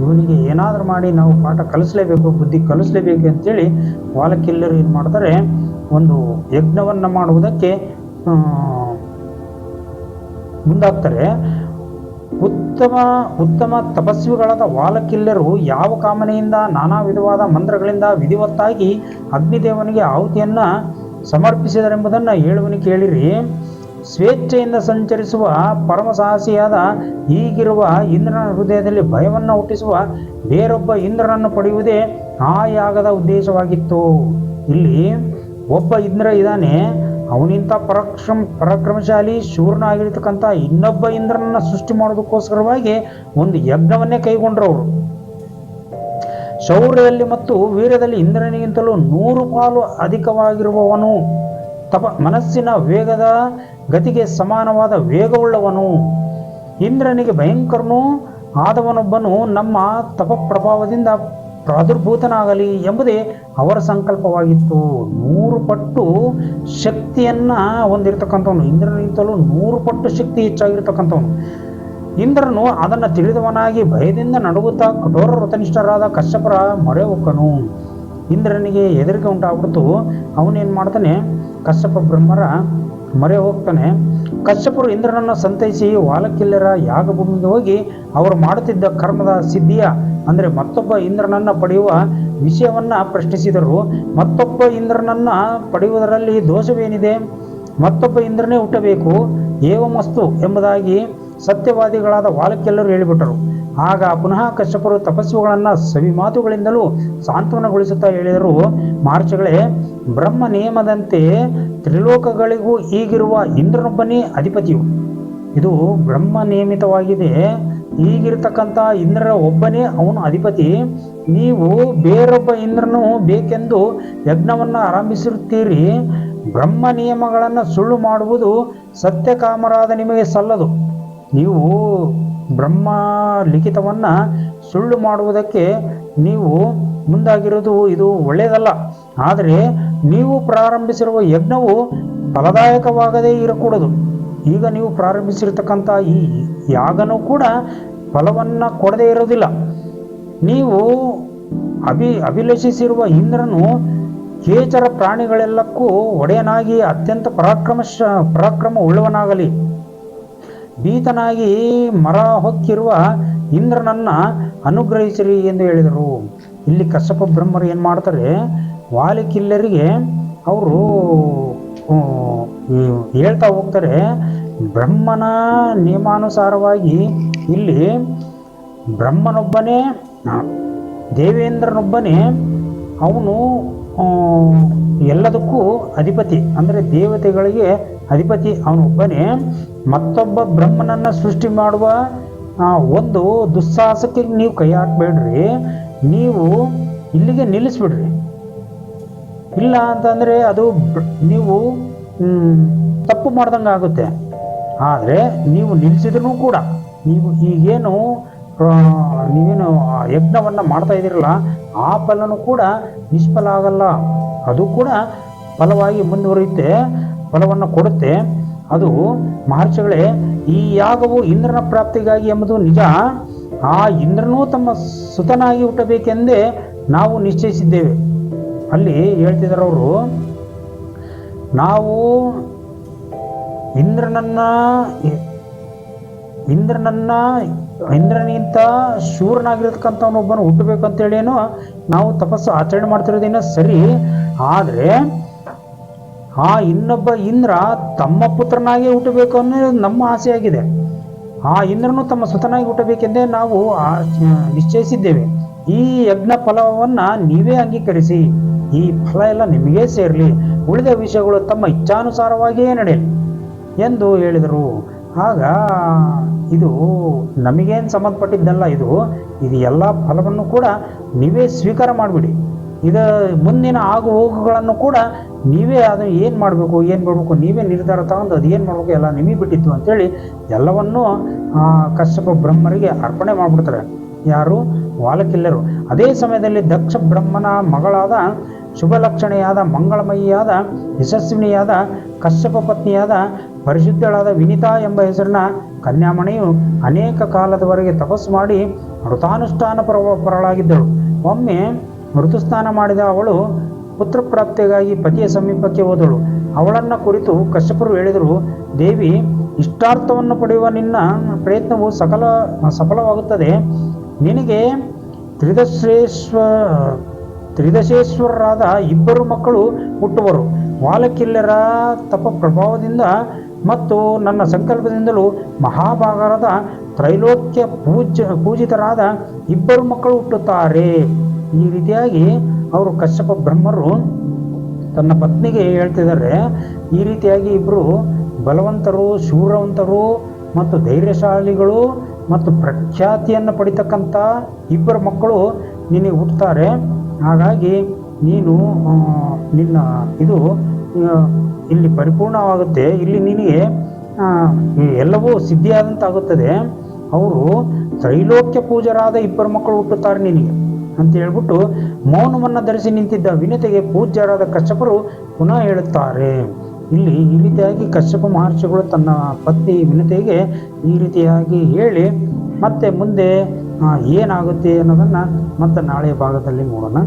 ಇವನಿಗೆ ಏನಾದರೂ ಮಾಡಿ ನಾವು ಪಾಠ ಕಲಿಸಲೇಬೇಕು, ಬುದ್ಧಿ ಕಲಿಸಲೇಬೇಕು ಅಂತೇಳಿ ವಾಲಕಿಲ್ಲರು ಏನು ಮಾಡ್ತಾರೆ ಒಂದು ಯಜ್ಞವನ್ನು ಮಾಡುವುದಕ್ಕೆ ಮುಂದಾಗ್ತಾರೆ. ಉತ್ತಮ ಉತ್ತಮ ತಪಸ್ವಿಗಳಾದ ವಾಲಕಿಲ್ಲರು ಯಾವ ಕಾಮನೆಯಿಂದ ನಾನಾ ವಿಧವಾದ ಮಂತ್ರಗಳಿಂದ ವಿಧಿವತ್ತಾಗಿ ಅಗ್ನಿದೇವನಿಗೆ ಆಹುತಿಯನ್ನು ಸಮರ್ಪಿಸಿದರೆಂಬುದನ್ನು ಹೇಳುವನಿ ಕೇಳಿರಿ. ಸ್ವೇಚ್ಛೆಯಿಂದ ಸಂಚರಿಸುವ ಪರಮ ಸಾಹಸಿಯಾದ ಈಗಿರುವ ಇಂದ್ರನ ಹೃದಯದಲ್ಲಿ ಭಯವನ್ನು ಹುಟ್ಟಿಸುವ ಬೇರೊಬ್ಬ ಇಂದ್ರನನ್ನು ಪಡೆಯುವುದೇ ಆ ಯಾಗದ ಉದ್ದೇಶವಾಗಿತ್ತು. ಇಲ್ಲಿ ಒಬ್ಬ ಇಂದ್ರ ಇದ್ದಾನೆ ಅವನಿಂತ ಪರಾಕ್ರಮ, ಪರಾಕ್ರಮಶಾಲಿ ಶೂರನಾಗಿರ್ತಕ್ಕಂಥ ಇನ್ನೊಬ್ಬ ಇಂದ್ರನನ್ನ ಸೃಷ್ಟಿ ಮಾಡೋದಕ್ಕೋಸ್ಕರವಾಗಿ ಒಂದು ಯಜ್ಞವನ್ನೇ ಕೈಗೊಂಡ್ರು ಅವರು. ಶೌರ್ಯದಲ್ಲಿ ಮತ್ತು ವೀರ್ಯದಲ್ಲಿ ಇಂದ್ರನಿಗಿಂತಲೂ ನೂರು ಪಾಲು ಅಧಿಕವಾಗಿರುವವನು. ತಪ, ಮನಸ್ಸಿನ ವೇಗದ ಗತಿಗೆ ಸಮಾನವಾದ ವೇಗವುಳ್ಳವನು. ಇಂದ್ರನಿಗೆ ಭಯಂಕರನು ಆದವನೊಬ್ಬನು ನಮ್ಮ ತಪ ಪ್ರಭಾವದಿಂದ ಪ್ರಾದುರ್ಭೂತನಾಗಲಿ ಎಂಬುದೇ ಅವರ ಸಂಕಲ್ಪವಾಗಿತ್ತು. ನೂರು ಪಟ್ಟು ಶಕ್ತಿಯನ್ನ ಹೊಂದಿರತಕ್ಕಂಥವನು. ಇಂದ್ರನಿಂತಲೂ ನೂರು ಪಟ್ಟು ಶಕ್ತಿ ಹೆಚ್ಚಾಗಿರ್ತಕ್ಕಂಥವನು. ಇಂದ್ರನು ಅದನ್ನು ತಿಳಿದವನಾಗಿ ಭಯದಿಂದ ನಡುಗುತ್ತಾ ಕಠೋರ ವೃತನಿಷ್ಠರಾದ ಕಶ್ಯಪರ ಮೊರೆ ಹೊಕ್ಕನು ಇಂದ್ರನಿಗೆ ಹೆದರಿಕೆ ಉಂಟಾಗ್ಬಿಡ್ತು. ಅವನೇನು ಮಾಡ್ತಾನೆ? ಕಶ್ಯಪ ಬ್ರಹ್ಮರ ಮೊರೆ ಹೋಗ್ತಾನೆ ಕಶ್ಯಪರು ಇಂದ್ರನನ್ನು ಸಂತೈಸಿ ವಾಲಕಿಲ್ಲರ ಯಾಗಭೂಮಿಗೆ ಹೋಗಿ ಅವರು ಮಾಡುತ್ತಿದ್ದ ಕರ್ಮದ ಸಿದ್ಧಿಯ, ಅಂದರೆ ಮತ್ತೊಬ್ಬ ಇಂದ್ರನನ್ನು ಪಡೆಯುವ ವಿಷಯವನ್ನು ಪ್ರಶ್ನಿಸಿದರು. ಮತ್ತೊಬ್ಬ ಇಂದ್ರನನ್ನು ಪಡೆಯುವುದರಲ್ಲಿ ದೋಷವೇನಿದೆ? ಮತ್ತೊಬ್ಬ ಇಂದ್ರನೇ ಹುಟ್ಟಬೇಕು. ಏವಮಸ್ತು ಎಂಬುದಾಗಿ ಸತ್ಯವಾದಿಗಳಾದ ವಾಲಕ್ಕೆಲ್ಲರೂ ಹೇಳಿಬಿಟ್ಟರು. ಆಗ ಪುನಃ ಕಶ್ಯಪರು ತಪಸ್ಸುಗಳನ್ನು ಸವಿ ಮಾತುಗಳಿಂದಲೂ ಸಾಂತ್ವನಗೊಳಿಸುತ್ತಾ ಹೇಳಿದರು. ಮಾರ್ಚಗಳೇ ಬ್ರಹ್ಮ ನಿಯಮದಂತೆ ತ್ರಿಲೋಕಗಳಿಗೂ ಈಗಿರುವ ಇಂದ್ರನೊಬ್ಬನೇ ಅಧಿಪತಿಯು. ಇದು ಬ್ರಹ್ಮ ನಿಯಮಿತವಾಗಿದೆ. ಈಗಿರ್ತಕ್ಕಂಥ ಇಂದ್ರರ ಒಬ್ಬನೇ ಅವನು ಅಧಿಪತಿ. ನೀವು ಬೇರೊಬ್ಬ ಇಂದ್ರನು ಬೇಕೆಂದು ಯಜ್ಞವನ್ನು ಆರಂಭಿಸಿರುತ್ತೀರಿ. ಬ್ರಹ್ಮ ನಿಯಮಗಳನ್ನು ಸುಳ್ಳು ಮಾಡುವುದು ಸತ್ಯಕಾಮರಾದ ನಿಮಗೆ ಸಲ್ಲದು. ನೀವು ಬ್ರಹ್ಮ ಲಿಖಿತವನ್ನು ಸುಳ್ಳು ಮಾಡುವುದಕ್ಕೆ ನೀವು ಮುಂದಾಗಿರೋದು ಇದು ಒಳ್ಳೆಯದಲ್ಲ. ಆದರೆ ನೀವು ಪ್ರಾರಂಭಿಸಿರುವ ಯಜ್ಞವು ಫಲದಾಯಕವಾಗದೇ ಇರಕೂಡದು. ಈಗ ನೀವು ಪ್ರಾರಂಭಿಸಿರ್ತಕ್ಕಂಥ ಈ ಯಾಗನೂ ಕೂಡ ಫಲವನ್ನು ಕೊಡದೇ ಇರೋದಿಲ್ಲ ನೀವು ಅಭಿ ಅಭಿಲಷಿಸಿರುವ ಇಂದ್ರನು ಕೇಚರ ಪ್ರಾಣಿಗಳೆಲ್ಲಕ್ಕೂ ಒಡೆಯನಾಗಿ ಅತ್ಯಂತ ಪರಾಕ್ರಮ ಪರಾಕ್ರಮ ಉಳ್ಳವನಾಗಲಿ ಭೀತನಾಗಿ ಮರ ಹೊಕ್ಕಿರುವ ಇಂದ್ರನನ್ನ ಅನುಗ್ರಹಿಸಿರಿ ಎಂದು ಹೇಳಿದರು. ಇಲ್ಲಿ ಕಶ್ಯಪ ಬ್ರಹ್ಮರು ಏನು ಮಾಡ್ತಾರೆ? ವಾಲಿಕಿಲ್ಲರಿಗೆ ಅವರು ಹೇಳ್ತಾ ಹೋಗ್ತಾರೆ, ಬ್ರಹ್ಮನ ನಿಯಮಾನುಸಾರವಾಗಿ ಇಲ್ಲಿ ಬ್ರಹ್ಮನೊಬ್ಬನೇ, ದೇವೇಂದ್ರನೊಬ್ಬನೇ, ಅವನು ಎಲ್ಲದಕ್ಕೂ ಅಧಿಪತಿ, ಅಂದರೆ ದೇವತೆಗಳಿಗೆ ಅಧಿಪತಿ ಅವನೊಬ್ಬನೇ ಮತ್ತೊಬ್ಬ ಬ್ರಹ್ಮನನ್ನ ಸೃಷ್ಟಿ ಮಾಡುವ ಒಂದು ದುಸ್ಸಾಹಸಕ್ಕೆ ನೀವು ಕೈ ಹಾಕ್ಬೇಡ್ರಿ. ನೀವು ಇಲ್ಲಿಗೆ ನಿಲ್ಲಿಸ್ಬಿಡ್ರಿ. ಇಲ್ಲ ಅಂತಂದರೆ ಅದು ನೀವು ತಪ್ಪು ಮಾಡ್ದಂಗೆ ಆಗುತ್ತೆ. ಆದರೆ ನೀವು ನಿಲ್ಲಿಸಿದ್ರೂ ಕೂಡ ನೀವು ಈಗೇನು ನೀವೇನು ಯಜ್ಞವನ್ನು ಮಾಡ್ತಾ ಇದ್ದೀರಲ್ಲ, ಆ ಫಲನೂ ಕೂಡ ನಿಷ್ಫಲ ಆಗಲ್ಲ. ಅದು ಕೂಡ ಫಲವಾಗಿ ಮುಂದುವರಿಯುತ್ತೆ. ಫಲವನ್ನು ಕೊಡುತ್ತೆ. ಅದು ಮಹರ್ಷಿಗಳೇ, ಈ ಯಾಗವು ಇಂದ್ರನ ಪ್ರಾಪ್ತಿಗಾಗಿ ಎಂಬುದು ನಿಜ. ಆ ಇಂದ್ರನೂ ತಮ್ಮ ಸುತನಾಗಿ ಹುಟ್ಟಬೇಕೆಂದೇ ನಾವು ನಿಶ್ಚಯಿಸಿದ್ದೇವೆ. ಅಲ್ಲಿ ಹೇಳ್ತಿದ್ದಾರೆ ಅವರು, ನಾವು ಇಂದ್ರನನ್ನ ಇಂದ್ರನನ್ನ ಇಂದ್ರನಿಂತ ಶೂರನಾಗಿರ್ತಕ್ಕಂಥವನೊಬ್ಬನು ಹುಟ್ಟಬೇಕಂತೇಳೇನು ನಾವು ತಪಸ್ಸು ಆಚರಣೆ ಮಾಡ್ತಿರೋದೇನೋ ಸರಿ, ಆದರೆ ಆ ಇನ್ನೊಬ್ಬ ಇಂದ್ರ ತಮ್ಮ ಪುತ್ರನಾಗಿ ಹುಟ್ಟಬೇಕು ಅನ್ನೋದು ನಮ್ಮ ಆಸೆಯಾಗಿದೆ. ಆ ಇಂದ್ರನು ತಮ್ಮ ಸುತನಾಗಿ ಹುಟ್ಟಬೇಕೆಂದೇ ನಾವು ನಿಶ್ಚಯಿಸಿದ್ದೇವೆ. ಈ ಯಜ್ಞ ಫಲವನ್ನು ನೀವೇ ಅಂಗೀಕರಿಸಿ, ಈ ಫಲ ಎಲ್ಲ ನಿಮಗೇ ಸೇರಲಿ, ಉಳಿದ ವಿಷಯಗಳು ತಮ್ಮ ಇಚ್ಛಾನುಸಾರವಾಗಿಯೇ ನಡೆಯಲಿ ಎಂದು ಹೇಳಿದರು. ಆಗ ಇದು ನಮಗೇನು ಸಂಬಂಧಪಟ್ಟಿದ್ದಲ್ಲ, ಇದು ಇದು ಎಲ್ಲ ಫಲವನ್ನು ಕೂಡ ನೀವೇ ಸ್ವೀಕಾರ ಮಾಡಿಬಿಡಿ. ಇದ ಮುಂದಿನ ಆಗು ಹೋಗುಗಳನ್ನು ಕೂಡ ನೀವೇ ಅದನ್ನು ಏನು ಮಾಡಬೇಕು ಏನು ಮಾಡಬೇಕು? ನೀವೇ ನಿರ್ಧಾರ ತಗೊಂಡು ಅದು ಏನು ಮಾಡಬೇಕು? ಎಲ್ಲ ನಿಮಗೆ ಬಿಟ್ಟಿತ್ತು ಅಂತೇಳಿ ಎಲ್ಲವನ್ನೂ ಕಶ್ಯಪ ಬ್ರಹ್ಮರಿಗೆ ಅರ್ಪಣೆ ಮಾಡಿಬಿಡ್ತಾರೆ. ಯಾರು? ವಾಲಕಿಲ್ಲರು. ಅದೇ ಸಮಯದಲ್ಲಿ ದಕ್ಷ ಬ್ರಹ್ಮನ ಮಗಳಾದ ಶುಭಲಕ್ಷಣೆಯಾದ ಮಂಗಳಮಯಿಯಾದ, ಯಶಸ್ವಿನಿಯಾದ, ಕಶ್ಯಪ ಪತ್ನಿಯಾದ, ಪರಿಶುದ್ಧಳಾದ ವಿನಿತಾ ಎಂಬ ಹೆಸರಿನ ಕನ್ಯಾಮಣಿಯು ಅನೇಕ ಕಾಲದವರೆಗೆ ತಪಸ್ಸು ಮಾಡಿ ಮೃತಾನುಷ್ಠಾನ ಪರವ ಪರಳಾಗಿದ್ದಳು. ಒಮ್ಮೆ ಋತುಸ್ನಾನ ಮಾಡಿದ ಅವಳು ಪುತ್ರ ಪ್ರಾಪ್ತಿಗಾಗಿ ಪತಿಯ ಸಮೀಪಕ್ಕೆ ಹೋದಳು. ಅವಳನ್ನ ಕುರಿತು ಕಶ್ಯಪರು ಹೇಳಿದರು, ದೇವಿ, ಇಷ್ಟಾರ್ಥವನ್ನು ಪಡೆಯುವ ನಿನ್ನ ಪ್ರಯತ್ನವು ಸಕಲ, ಸಫಲವಾಗುತ್ತದೆ. ನಿನಗೆ ತ್ರಿದಶೇಶ್ವ, ತ್ರಿದಶೇಶ್ವರರಾದ ಇಬ್ಬರು ಮಕ್ಕಳು ಹುಟ್ಟುವರು. ವಾಲಕಿಲ್ಲರ ತಪ ಪ್ರಭಾವದಿಂದ ಮತ್ತು ನನ್ನ ಸಂಕಲ್ಪದಿಂದಲೂ ಮಹಾಭಾಗರದ ತ್ರೈಲೋಕ್ಯ ಪೂಜ್ಯ, ಪೂಜಿತರಾದ ಇಬ್ಬರು ಮಕ್ಕಳು ಹುಟ್ಟುತ್ತಾರೆ. ಈ ರೀತಿಯಾಗಿ ಅವರು ಕಶ್ಯಪ ಬ್ರಹ್ಮರು ತನ್ನ ಪತ್ನಿಗೆ ಹೇಳ್ತಿದ್ದಾರೆ, ಈ ರೀತಿಯಾಗಿ ಇಬ್ಬರು ಬಲವಂತರು, ಶೂರವಂತರು ಮತ್ತು ಧೈರ್ಯಶಾಲಿಗಳು ಮತ್ತು ಪ್ರಖ್ಯಾತಿಯನ್ನು ಪಡಿತಕ್ಕಂಥ ಇಬ್ಬರು ಮಕ್ಕಳು ನಿನಗೆ ಹುಟ್ಟುತ್ತಾರೆ. ಹಾಗಾಗಿ ನೀನು ನಿನ್ನ ಇದು ಇಲ್ಲಿ ಪರಿಪೂರ್ಣವಾಗುತ್ತೆ. ಇಲ್ಲಿ ನಿನಗೆ ಎಲ್ಲವೂ ಸಿದ್ಧಿಯಾದಂತಾಗುತ್ತದೆ. ಅವರು ತ್ರೈಲೋಕ್ಯ ಪೂಜರಾದ ಇಬ್ಬರು ಮಕ್ಕಳು ಹುಟ್ಟುತ್ತಾರೆ ನಿನಗೆ. ಅಂತ ಹೇಳ್ಬಿಟ್ಟು ಮೌನವನ್ನು ಧರಿಸಿ ನಿಂತಿದ್ದ ವಿನತೆಗೆ ಪೂಜ್ಯರಾದ ಕಶ್ಯಪರು ಪುನಃ ಹೇಳುತ್ತಾರೆ. ಇಲ್ಲಿ ಈ ರೀತಿಯಾಗಿ ಕಶ್ಯಪ ಮಹರ್ಷಿಗಳು ತನ್ನ ಪತ್ನಿ ವಿನತೆಗೆ ಈ ರೀತಿಯಾಗಿ ಹೇಳಿ, ಮತ್ತೆ ಮುಂದೆ ಏನಾಗುತ್ತೆ ಅನ್ನೋದನ್ನು ಮತ್ತೆ ನಾಳೆ ಭಾಗದಲ್ಲಿ ನೋಡೋಣ.